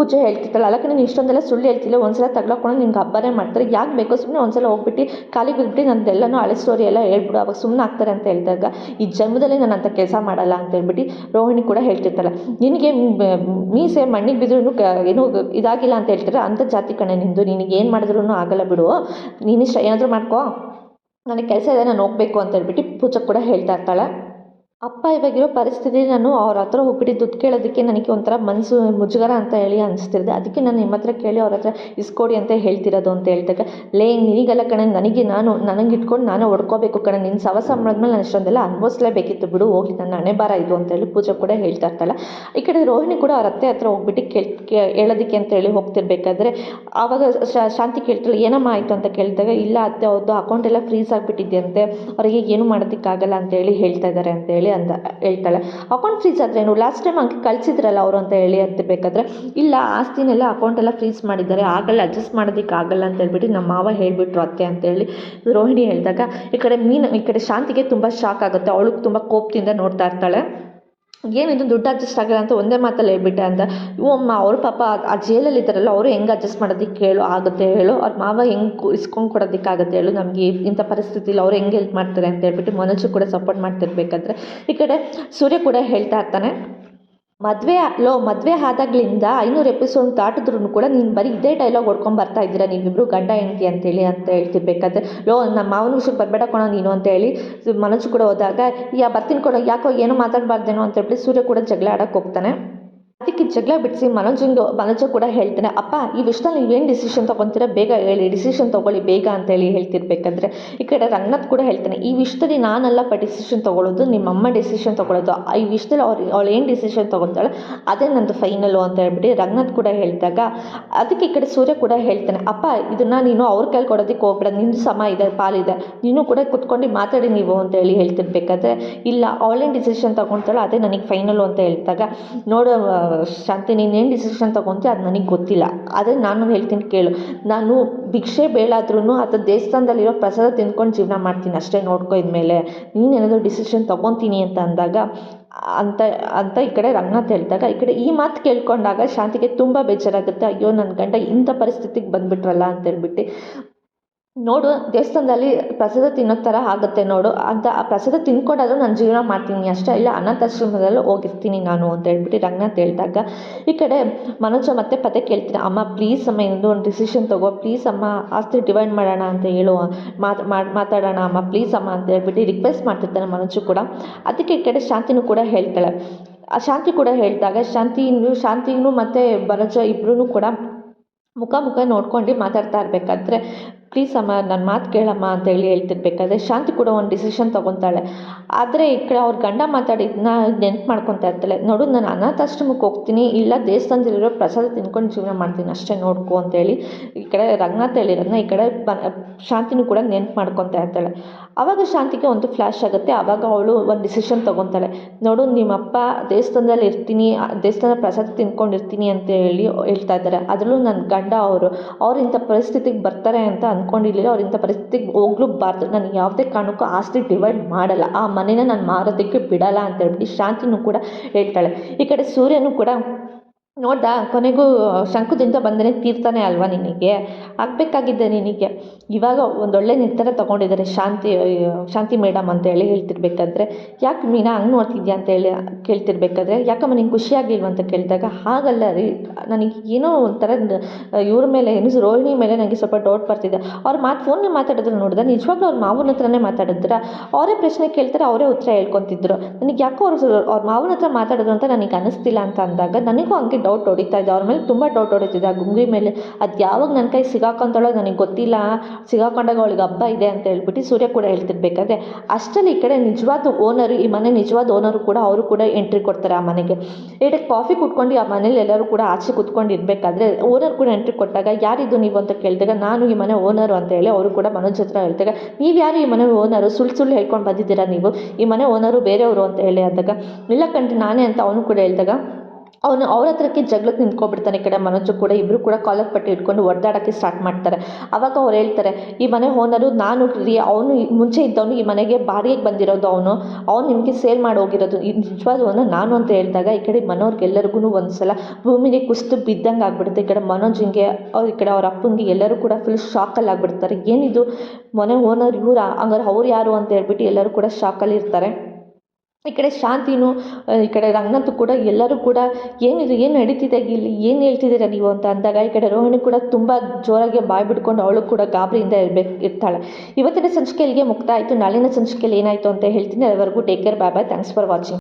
ಪೂಜೆ ಹೇಳ್ತಿರ್ತಾಳೆ ಅಲ್ಲ ಕಣೆ, ನೀನು ಇಷ್ಟೊಂದೆಲ್ಲ ಸುಳ್ಳು ಹೇಳ್ತಿಲ್ಲ, ಒಂದ್ಸಲ ತಗ್ಲಾಕೊಂಡು ನಿಂಗೆ ಹಬ್ಬನೇ ಮಾಡ್ತಾರೆ, ಯಾಕೆ ಬೇಕೋ ಸುಮ್ಮನೆ ಒಂದ್ಸಲ ಹೋಗ್ಬಿಟ್ಟು ಖಾಲಿ ಬಿಟ್ಬಿಟ್ಟು ನಂದೆಲ್ಲನೂ ಹಳೆ ಸ್ಟೋರಿ ಎಲ್ಲ ಹೇಳ್ಬಿಡು, ಅವಾಗ ಸುಮ್ಮನೆ ಆಗ್ತಾರೆ ಅಂತ ಹೇಳಿದಾಗ, ಈ ಜನ್ಮದಲ್ಲಿ ನಾನು ಅಂತ ಕೆಲಸ ಮಾಡಲ್ಲ. ಮಾಡಲ್ಲ ಅಂತ ಹೇಳ್ಬಿಟ್ಟು ರೋಹಿಣಿ ಕೂಡ ಹೇಳ್ತಿರ್ತಾಳೆ. ನಿನಗೆ ಮೀಸೆ ಮಣ್ಣಿಗೆ ಬಿದ್ರೂ ಏನು ಇದಾಗಿಲ್ಲ ಅಂತ ಹೇಳ್ತಾರೆ ಅಂಥ ಜಾತಿ ಕಣೆ ನಿಂದು, ನಿನಗೆ ಏನು ಮಾಡಿದ್ರೂ ಆಗಲ್ಲ ಬಿಡು. ನೀನಿಷ್ಟ ಏನಾದರೂ ಮಾಡ್ಕೋ. ನನಗೆ ಕೆಲಸ ಇದೆ, ನಾನು ಹೋಗ್ಬೇಕು ಅಂತ ಹೇಳ್ಬಿಟ್ಟು ಪೂಜಾ ಕೂಡ ಹೇಳ್ತಾ ಇರ್ತಾಳೆ. ಅಪ್ಪ ಇವಾಗಿರೋ ಪರಿಸ್ಥಿತಿ ನಾನು ಅವ್ರ ಹತ್ರ ಹೋಗ್ಬಿಟ್ಟು ದುಡ್ಡು ಕೇಳೋದಕ್ಕೆ ನನಗೆ ಒಂಥರ ಮನಸ್ಸು ಮುಜುಗರ ಅಂತ ಹೇಳಿ ಅನಿಸ್ತಿದೆ ಅದಕ್ಕೆ ನಾನು ನಿಮ್ಮ ಹತ್ರ ಕೇಳಿ ಅವ್ರ ಹತ್ರ ಇಸ್ಕೊಡಿ ಅಂತ ಹೇಳ್ತಿರೋದು ಅಂತ ಹೇಳಿದಾಗ, ಲೇ ನಿನಗೆಲ್ಲ ಕಣೆ, ನನಗೆ ನಾನು ನನಗೆ ಇಟ್ಕೊಂಡು ನಾನು ಹೊಡ್ಕೋಬೇಕು ಕಣೆ ನಿನ್ನ ಸವಸ ಮಾಡಿದ್ಮೇಲೆ ನಾನು ಅಷ್ಟೊಂದೆಲ್ಲ ಅನುಭವಿಸ್ಲೇಬೇಕಿತ್ತು, ಬಿಡು, ಹೋಗಿ ನನ್ನ ಹಣೆ ಬಾರ ಇದು ಅಂತ ಹೇಳಿ ಪೂಜಾ ಕೂಡ ಹೇಳ್ತಾ ಇರ್ತಾಳೆ. ಈ ಕಡೆ ರೋಹಿಣಿ ಕೂಡ ಅವ್ರ ಅತ್ತೆ ಹತ್ರ ಹೋಗ್ಬಿಟ್ಟು ಕೇಳ್ ಹೇಳೋದಕ್ಕೆ ಅಂತ ಹೇಳಿ ಹೋಗ್ತಿರ್ಬೇಕಾದ್ರೆ ಆವಾಗ ಶಾಂತಿ ಕೇಳ್ತಾಳೆ, ಏನಮ್ಮ ಆಯಿತು ಅಂತ ಕೇಳಿದಾಗ, ಇಲ್ಲ ಅತ್ತೆ ಅವ್ರದ್ದು ಅಕೌಂಟ್ ಎಲ್ಲ ಫ್ರೀಸ್ ಆಗಿಬಿಟ್ಟಿದೆಯಂತೆ, ಅವರಿಗೆ ಏನು ಮಾಡೋದಕ್ಕಾಗಲ್ಲ ಅಂತ ಹೇಳಿ ಹೇಳ್ತಾ ಇದ್ದಾರೆ ಅಂತ ಹೇಳಿ ಅಂತ ಹೇಳ್ತಾಳೆ. ಅಕೌಂಟ್ ಫ್ರೀಸ್ ಆದ್ರೇನು ಲಾಸ್ಟ್ ಟೈಮ್ ಹಂಗೆ ಕಳಿಸಿದ್ರಲ್ಲ ಅವರು ಅಂತ ಹೇಳಿ ಅಂತಿರ್ಬೇಕಾದ್ರೆ ಇಲ್ಲ, ಆಸ್ತಿನೆಲ್ಲ ಅಕೌಂಟ್ ಎಲ್ಲ ಫ್ರೀಸ್ ಮಾಡಿದ್ದಾರೆ, ಆಗಲ್ಲ ಅಡ್ಜಸ್ಟ್ ಮಾಡೋದಕ್ಕೆ ಆಗಲ್ಲ ಅಂತ ಹೇಳ್ಬಿಟ್ಟು ನಮ್ಮ ಮಾವ ಹೇಳಿಬಿಟ್ರು ಅತ್ತೆ ಅಂತ ಹೇಳಿ ರೋಹಿಣಿ ಹೇಳಿದಾಗ, ಈ ಕಡೆ ಮೀನು, ಈ ಕಡೆ ಶಾಂತಿಗೆ ತುಂಬ ಶಾಕ್ ಆಗುತ್ತೆ. ಅವಳು ತುಂಬ ಕೋಪದಿಂದ ನೋಡ್ತಾ ಇರ್ತಾಳೆ. ಏನಿದು ದುಡ್ಡು ಅಡ್ಜಸ್ಟ್ ಆಗಲ್ಲ ಅಂತ ಒಂದೇ ಮಾತಲ್ಲಿ ಹೇಳ್ಬಿಟ್ಟೆ ಅಂತ. ಇವು ಅಮ್ಮ, ಅವ್ರ ಪಾಪ ಆ ಜೈಲಲ್ಲಿ ಇದ್ದಾರಲ್ಲ, ಅವರು ಹೆಂಗೆ ಅಡ್ಜಸ್ಟ್ ಮಾಡೋದಕ್ಕೆ ಹೇಳು, ಆಗುತ್ತೆ ಹೇಳು, ಅವ್ರ ಮಾವ ಹೆಂಗೆ ಇಸ್ಕೊಂಡು ಕೊಡೋದಕ್ಕಾಗುತ್ತೆ ಹೇಳು, ನಮಗೆ ಇಂಥ ಪರಿಸ್ಥಿತಿಲಿ ಅವ್ರು ಹೆಂಗೆ ಹೆಲ್ಪ್ ಮಾಡ್ತಾರೆ ಅಂತ ಹೇಳ್ಬಿಟ್ಟು ಮನೋಜು ಕೂಡ ಸಪೋರ್ಟ್ ಮಾಡ್ತಿರ್ಬೇಕಾದ್ರೆ. ಈ ಕಡೆ ಸೂರ್ಯ ಕೂಡ ಹೇಳ್ತಾ ಇರ್ತಾನೆ. ಮದುವೆ ಲೋ, ಮದುವೆ ಆದಾಗ್ಲಿಂದ ಐನೂರು ಎಪಿಸೋಡ್ ದಾಟಿದ್ರು ಕೂಡ ನೀನು ಬರೀ ಇದೇ ಡೈಲಾಗ್ ಹೊಡ್ಕೊಂಡು ಬರ್ತಾ ಇದ್ದೀರಾ ನೀವಿಬ್ಬರು ಗಂಡ, ಹೆಂಡತಿ ಅಂತೇಳಿ ಅಂತ ಹೇಳ್ತಿರ್ಬೇಕಾದ್ರೆ ಲೋ ನಮ್ಮ ಮಾವನ ವಿಷಯಕ್ಕೆ ಬರಬೇಡ ಕೊಡೋ ನೀನು ಅಂತ ಹೇಳಿ ಮನಸ್ಸು ಕೂಡ ಹೋದಾಗ, ಯಾ ಬರ್ತೀನಿ ಕೊಡೋ ಯಾಕೋ ಏನೋ ಮಾತಾಡಬಾರ್ದೇನೋ ಅಂತ ಹೇಳ್ಬಿಟ್ಟು ಸೂರ್ಯ ಕೂಡ ಜಗಳ ಆಡೋಕ್ಕೆ ಹೋಗ್ತಾನೆ. ಅದಕ್ಕೆ ಜಗಳ ಬಿಡಿಸಿ ಮನೋಜಂಗೆ ಮನೋಜ ಕೂಡ ಹೇಳ್ತಾನೆ, ಅಪ್ಪ, ಈ ವಿಷಯದಲ್ಲಿ ನೀವೇನು ಡಿಸಿಷನ್ ತೊಗೊತೀರಾ? ಬೇಗ ಹೇಳಿ ಡಿಸಿಷನ್ ತೊಗೊಳ್ಳಿ, ಬೇಗ ಅಂತೇಳಿ ಹೇಳ್ತಿರ್ಬೇಕಂದ್ರೆ. ಈ ಕಡೆ ರಂಗನಾಥ್ ಕೂಡ ಹೇಳ್ತಾನೆ, ಈ ವಿಷಯದಲ್ಲಿ ನಾನಲ್ಲಪ್ಪ ಡಿಸಿಷನ್ ತೊಗೊಳ್ಳೋದು ನಿಮ್ಮಮ್ಮ ಡಿಸಿಷನ್ ತೊಗೊಳ್ಳೋದು ಈ ವಿಷಯದಲ್ಲಿ ಅವ್ರು, ಅವಳು ಏನು ಡಿಸಿಷನ್ ತೊಗೊತಾಳೆ, ಅದೇ ನಂದು ಫೈನಲು ಅಂತ ಹೇಳ್ಬಿಟ್ಟು ರಂಗನಾಥ್ ಕೂಡ ಹೇಳಿದಾಗ, ಅದಕ್ಕೆ ಈ ಕಡೆ ಸೂರ್ಯ ಕೂಡ ಹೇಳ್ತಾನೆ, ಅಪ್ಪ, ಇದನ್ನ ನೀನು ಅವ್ರ ಕೈಲಿ ಕೊಡೋದಕ್ಕೆ ಹೋಗ್ಬೇಡ, ನಿಂದು ಸಮ ಇದೆ ಪಾಲಿದೆ ನೀನು ಕೂಡ ಕುತ್ಕೊಂಡು ಮಾತಾಡಿ ನೀವು ಅಂತ ಹೇಳಿ ಹೇಳ್ತಿರ್ಬೇಕಾದ್ರೆ, ಇಲ್ಲ ಅವಳೇನು ಡಿಸಿಷನ್ ತೊಗೊತಾಳೆ ಅದೇ ನನಗೆ ಫೈನಲು ಅಂತ ಹೇಳಿದಾಗ, ನೋಡು ಶಾಂತಿ ನೀನೇನು ಡಿಸಿಷನ್ ತೊಗೊತೀಯ ಅದು ನನಗೆ ಗೊತ್ತಿಲ್ಲ. ಆದರೆ ನಾನು ಹೇಳ್ತೀನಿ ಕೇಳು. ನಾನು ಭಿಕ್ಷೆ ಬೇಳಾದ್ರೂ ಅಥವಾ ದೇವಸ್ಥಾನದಲ್ಲಿರೋ ಪ್ರಸಾದ ತಿಂದ್ಕೊಂಡು ಜೀವನ ಮಾಡ್ತೀನಿ ಅಷ್ಟೇ ನೋಡ್ಕೊ ಇದ್ಮೇಲೆ. ನೀನೇನಾದರೂ ಡಿಸಿಷನ್ ತೊಗೊತೀನಿ ಅಂತ ಅಂದಾಗ, ಅಂತ ಅಂತ ಈ ಕಡೆ ರಂಗನಾಥ್ ಹೇಳಿದಾಗ, ಈ ಕಡೆ ಈ ಮಾತು ಕೇಳ್ಕೊಂಡಾಗ ಶಾಂತಿಗೆ ತುಂಬ ಬೇಜಾರಾಗುತ್ತೆ. ಅಯ್ಯೋ ನನ್ನ ಗಂಡ ಇಂಥ ಪರಿಸ್ಥಿತಿಗೆ ಬಂದುಬಿಟ್ರಲ್ಲ ಅಂತ ಹೇಳ್ಬಿಟ್ಟು ನೋಡು, ದೇವಸ್ಥಾನದಲ್ಲಿ ಪ್ರಸಾದ ತಿನ್ನೋ ಥರ ಆಗುತ್ತೆ ನೋಡು. ಅಂತ ಆ ಪ್ರಸಾದ ತಿನ್ಕೊಂಡಾದ್ರೂ ನಾನು ಜೀವನ ಮಾಡ್ತೀನಿ. ಅಷ್ಟೇ ಇಲ್ಲ ಅನಾಥಾಶ್ರಮದಲ್ಲಿ ಹೋಗಿರ್ತೀನಿ ನಾನು ಅಂತ ಹೇಳ್ಬಿಟ್ಟು ರಂಗನಾಥ್ ಹೇಳಿದಾಗ, ಈ ಕಡೆ ಮನೋಜ ಮತ್ತೆ ಪತೆ ಕೇಳ್ತೀನಿ ಅಮ್ಮ ಪ್ಲೀಸ್ ಅಮ್ಮ, ಇನ್ನೊಂದು ಒಂದು ಡಿಸಿಷನ್ ತಗೋ. ಪ್ಲೀಸ್ ಅಮ್ಮ, ಆಸ್ತಿ ಡಿವೈಡ್ ಮಾಡೋಣ ಅಂತ ಹೇಳು. ಮಾತು ಮಾತಾಡೋಣ ಅಮ್ಮ ಪ್ಲೀಸ್ ಅಮ್ಮ ಅಂತ ಹೇಳ್ಬಿಟ್ಟು ರಿಕ್ವೆಸ್ಟ್ ಮಾಡ್ತಿರ್ತಾನೆ ಮನೋಜು ಕೂಡ. ಅದಕ್ಕೆ ಈ ಕಡೆ ಶಾಂತಿನೂ ಕೂಡ ಹೇಳ್ತಾಳೆ. ಆ ಶಾಂತಿ ಕೂಡ ಹೇಳಿದಾಗ ಶಾಂತಿನೂ ಶಾಂತಿನೂ ಮತ್ತು ಮನೋಜ ಇಬ್ಬರೂ ಕೂಡ ಮುಖ ಮುಖ ನೋಡ್ಕೊಂಡು ಮಾತಾಡ್ತಾ ಇರಬೇಕಾದ್ರೆ ಪ್ಲೀಸ್ ಅಮ್ಮ ನನ್ನ ಮಾತು ಕೇಳಮ್ಮ ಅಂತ ಹೇಳಿ ಹೇಳ್ತಿರ್ಬೇಕಾದ್ರೆ ಶಾಂತಿ ಕೂಡ ಒಂದು ಡಿಸಿಷನ್ ತೊಗೊತಾಳೆ. ಆದರೆ ಈ ಕಡೆ ಅವ್ರ ಗಂಡ ಮಾತಾಡಿದ್ನ ನೆನ್ಪು ಮಾಡ್ಕೊತಾ ಇರ್ತಾಳೆ. ನೋಡು, ನಾನು ಅನಾಥಾಶ್ರಮಕ್ಕೆ ಹೋಗ್ತೀನಿ, ಇಲ್ಲ ದೇವಸ್ಥಾನದಲ್ಲಿರೋ ಪ್ರಸಾದ ತಿನ್ಕೊಂಡು ಜೀವನ ಮಾಡ್ತೀನಿ, ಅಷ್ಟೇ ನೋಡ್ಕೊ ಅಂತೇಳಿ ಈ ಕಡೆ ರಂಗನಾಥ ಹೇಳಿರೋದನ್ನ ಈ ಕಡೆ ಬ, ಶಾಂತಿನೂ ಕೂಡ ನೆನ್ಪು ಮಾಡ್ಕೊತಾ ಇರ್ತಾಳೆ. ಆವಾಗ ಶಾಂತಿಗೆ ಒಂದು ಫ್ಲ್ಯಾಶ್ ಆಗುತ್ತೆ, ಆವಾಗ ಅವಳು ಒಂದು ಡಿಸಿಷನ್ ತೊಗೊತಾಳೆ. ನೋಡು, ನಿಮ್ಮಪ್ಪ ದೇವಸ್ಥಾನದಲ್ಲಿ ಇರ್ತೀನಿ, ದೇವಸ್ಥಾನ ಪ್ರಸಾದ ತಿನ್ಕೊಂಡಿರ್ತೀನಿ ಅಂತ ಹೇಳಿ ಹೇಳ್ತಾ ಇದ್ದಾರೆ. ಅದರಲ್ಲೂ ನನ್ನ ಗಂಡ ಅವರು ಅವ್ರು ಇಂಥ ಪರಿಸ್ಥಿತಿಗೆ ಬರ್ತಾರೆ ಅಂತ ಅಂದ್ಕೊಂಡಿರ್ಲಿಲ್ಲ ಅವ್ರು ಇಂಥ ಪರಿಸ್ಥಿತಿಗೆ ಹೋಗ್ಲೂಬಾರ್ದು ನಾನು ಯಾವುದೇ ಕಾರಣಕ್ಕೂ ಆಸ್ತಿ ಡಿವೈಡ್ ಮಾಡಲ್ಲ. ಆ ಮನೇನ ನಾನು ಮಾರೋದಕ್ಕೆ ಬಿಡಲ್ಲ ಅಂತ ಹೇಳ್ಬಿಟ್ಟು ಶಾಂತಿನೂ ಕೂಡ ಹೇಳ್ತಾಳೆ. ಈ ಕಡೆ ಸೂರ್ಯನೂ ಕೂಡ ನೋಡ್ದಾ, ಕೊನೆಗೂ ಶಂಕುದಿಂದ ಬಂದರೆ ತೀರ್ತಾನೆ ಅಲ್ವಾ ನಿನಗೆ? ಆಗಬೇಕಾಗಿದ್ದೆ ನಿನಗೆ. ಇವಾಗ ಒಂದೊಳ್ಳೆ ನಿರ್ಧಾರ ತೊಗೊಂಡಿದ್ದಾರೆ ಶಾಂತಿ ಶಾಂತಿ ಮೇಡಮ್ ಅಂತ ಹೇಳಿ ಹೇಳ್ತಿರ್ಬೇಕಾದ್ರೆ, ಯಾಕೆ ಮೀನಾ ಹಂಗೆ ನೋಡ್ತಿದ್ಯಾ ಅಂತ ಹೇಳಿ ಕೇಳ್ತಿರ್ಬೇಕಾದ್ರೆ, ಯಾಕಮ್ಮ ನಿಂಗೆ ಖುಷಿ ಆಗಲಿಲ್ವ ಅಂತ ಕೇಳಿದಾಗ, ಹಾಗಲ್ಲ ರೀ. ನನಗೆ ಏನೋ ಒಂಥರ ಇವ್ರ ಮೇಲೆ ಏನು ರೋಹಿಣಿ ಮೇಲೆ ನನಗೆ ಸ್ವಲ್ಪ ಡೌಟ್ ಬರ್ತಿದೆ. ಅವ್ರು ಮಾತು ಫೋನಲ್ಲಿ ಮಾತಾಡಿದ್ರು ನೋಡಿದ್ರೆ ನಿಜವಾಗ್ಲೂ ಅವ್ರ ಮಾವನ ಹತ್ರನೇ ಮಾತಾಡಿದ್ರ? ಅವರೇ ಪ್ರಶ್ನೆ ಕೇಳ್ತಾರೆ, ಅವರೇ ಉತ್ತರ ಹೇಳ್ಕೊತಿದ್ರು. ನನಗೆ ಯಾಕೋ ಅವ್ರು ಅವ್ರ ಮಾವನ ಹತ್ರ ಮಾತಾಡಿದ್ರು ಅಂತ ನನಗೆ ಅನ್ನಿಸ್ತಿಲ್ಲ ಅಂತ ಅಂದಾಗ, ನನಗೂ ಹಂಗೆ ಡೌಟ್ ಹೊಡಿತಾ ಇದ್ದೆ ಅವ್ರ ಮೇಲೆ ತುಂಬ ಡೌಟ್ ಹೊಡಿತಿದೆ. ಆ ಗುಂಗಿ ಮೇಲೆ ಅದು ಯಾವಾಗ ನನ್ನ ಕೈ ಸಿಗಾಕೊಂತಾಳೋ ನನಗೆ ಗೊತ್ತಿಲ್ಲ. ಸಿಗಾಕೊಂಡಾಗ ಅವಳಿಗೆ ಹಬ್ಬ ಇದೆ ಅಂತ ಹೇಳ್ಬಿಟ್ಟು ಸೂರ್ಯ ಕೂಡ ಹೇಳ್ತಿರ್ಬೇಕಾದ್ರೆ ಅಷ್ಟರಲ್ಲಿ ಈ ಕಡೆ ನಿಜವಾದ ಓನರು ಈ ಮನೆ ನಿಜವಾದ ಓನರು ಕೂಡ ಅವರು ಕೂಡ ಎಂಟ್ರಿ ಕೊಡ್ತಾರೆ ಆ ಮನೆಗೆ. ಏಟೆ ಕಾಫಿ ಕುಟ್ಕೊಂಡು ಆ ಮನೇಲಿ ಎಲ್ಲರೂ ಕೂಡ ಆಚೆ ಕುತ್ಕೊಂಡು ಇರಬೇಕಾದ್ರೆ ಓನರ್ ಕೂಡ ಎಂಟ್ರಿ ಕೊಟ್ಟಾಗ ಯಾರಿದು ನೀವು ಅಂತ ಕೇಳಿದಾಗ ನಾನು ಈ ಮನೆ ಓನರು ಅಂತ ಹೇಳಿ ಅವರು ಕೂಡ ಮನೋಜ್ ಹತ್ರ ಹೇಳ್ತಾರೆ. ನೀವು ಯಾರು ಈ ಮನೆ ಓನರು ಸುಳ್ಳು ಸುಳ್ಳು ಹೇಳ್ಕೊಂಡು ಬಂದಿದ್ದೀರಾ ನೀವು? ಈ ಮನೆ ಓನರು ಬೇರೆಯವರು ಅಂತ ಹೇಳಿ ಅಂದಾಗ, ಇಲ್ಲ ಕಣ್ರಿ ನಾನೇ ಅಂತ ಅವನು ಕೂಡ ಹೇಳಿದಾಗ ಅವನು ಅವ್ರ ಹತ್ರಕ್ಕೆ ಜಗಳಕ್ಕೆ ನಿಂತ್ಕೊಬಿಡ್ತಾನೆ ಈ ಕಡೆ ಮನೋಜು ಕೂಡ ಇಬ್ಬರು ಕೂಡ ಕಾಲರ್ ಪಟ್ಟಿ ಇಟ್ಕೊಂಡು ಒಡ್ದಾಡೋಕ್ಕೆ ಸ್ಟಾರ್ಟ್ ಮಾಡ್ತಾರೆ. ಅವಾಗ ಅವ್ರು ಹೇಳ್ತಾರೆ, ಈ ಮನೆ ಓನರು ನಾನು ರೀ, ಅವನು ಮುಂಚೆ ಇದ್ದವನು ಈ ಮನೆಗೆ ಬಾಡಿಗೆಗೆ ಬಂದಿರೋದು ಅವನು. ಅವ್ನು ನಿಮಗೆ ಸೇಲ್ ಮಾಡಿ ಹೋಗಿರೋದು ನಿಜವಾದ ಅವನು ನಾನು ಅಂತ ಹೇಳಿದಾಗ ಈ ಕಡೆ ಮನೋರ್ಗೆಲ್ಲರಿಗೂ ಒಂದು ಸಲ ಭೂಮಿಗೆ ಕುಸ್ತು ಬಿದ್ದಂಗೆ ಆಗ್ಬಿಡುತ್ತೆ ಈ ಕಡೆ ಮನೋಜಿಂಗೆ ಅವ್ರ ಈ ಕಡೆ ಅವ್ರ ಅಪ್ಪಂಗೆ ಎಲ್ಲರೂ ಕೂಡ ಫುಲ್ ಶಾಕಲ್ಲಿ ಆಗ್ಬಿಡ್ತಾರೆ. ಏನಿದು? ಮನೆ ಓನರ್ ಇವರ? ಹಂಗಾರೆ ಅವ್ರು ಯಾರು ಅಂತ ಹೇಳ್ಬಿಟ್ಟು ಎಲ್ಲರೂ ಕೂಡ ಶಾಕಲ್ಲಿ ಇರ್ತಾರೆ. ಈ ಕಡೆ ಶಾಂತಿನೂ ಈ ಕಡೆ ರಂಗನಾಥ್ ಕೂಡ, ಎಲ್ಲರೂ ಕೂಡ ಏನಿದು ಏನು ನಡೀತಿದೆ ಇಲ್ಲಿ? ಏನು ಹೇಳ್ತಿದ್ದೀರಾ ನೀವು? ಅಂತ ಅಂದಾಗ, ಈ ಕಡೆ ರೋಹಿಣಿ ಕೂಡ ತುಂಬ ಜೋರಾಗಿ ಬಾಯಿ ಬಿಟ್ಕೊಂಡು ಅವಳು ಕೂಡ ಗಾಬರಿಯಿಂದ ಇರ್ಬೇಕು, ಇರ್ತಾಳೆ. ಇವತ್ತಿನ ಸಂಚಿಕೆ ಇಲ್ಲಿಗೆ ಮುಕ್ತ ಆಯಿತು ನಾಳಿನ ಸಂಚಿಕೆಯಲ್ಲಿ ಏನಾಯಿತು ಅಂತ ಹೇಳ್ತೀನಿ. ಅಲ್ಲಿವರೆಗೂ take care bye bye thanks for watching